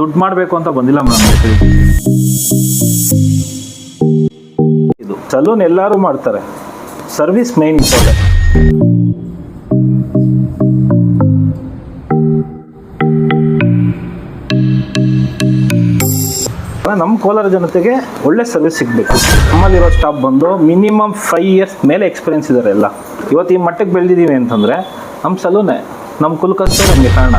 ದುಡ್ಡು ಮಾಡಬೇಕು ಅಂತ ಬಂದಿಲ್ಲ ಮೇಡಮ್ ಇದು ಸಲೂನ್ ಎಲ್ಲರೂ ಮಾಡ್ತಾರೆ. ಸರ್ವಿಸ್ ಮೇನ್ ಇಂಪಾರ್ಟೆಂಟ್ ನಮ್ಮ ಕೋಲಾರ ಜನತೆಗೆ ಒಳ್ಳೆ ಸರ್ವಿಸ್ ಸಿಗಬೇಕು. ನಮ್ಮಲ್ಲಿರೋ ಸ್ಟಾಫ್ ಬಂದು ಮಿನಿಮಮ್ ಫೈವ್ ಇಯರ್ಸ್ ಮೇಲೆ ಎಕ್ಸ್ಪೀರಿಯನ್ಸ್ ಇದ್ದಾರೆ ಎಲ್ಲ. ಇವತ್ತು ಈ ಮಟ್ಟಕ್ಕೆ ಬೆಳೆದಿದ್ದೀವಿ ಅಂತಂದರೆ ನಮ್ಮ ಸಲೂನೇ ನಮ್ಮ ಕುಲ್ಕಷ್ಟೇ ನಮಗೆ ಕಾರಣ.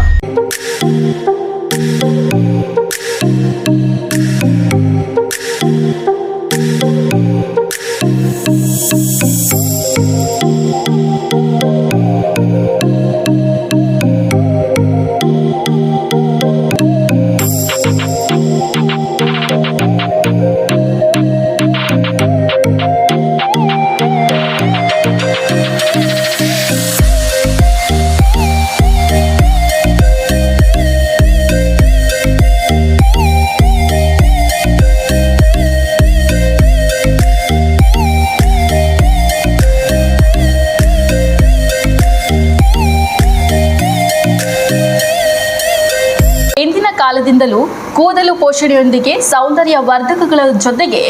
ಕೂದಲು ಸೌಂದರ್ಯ ವರ್ಧಕಗಳ ಜೊತೆಗೆ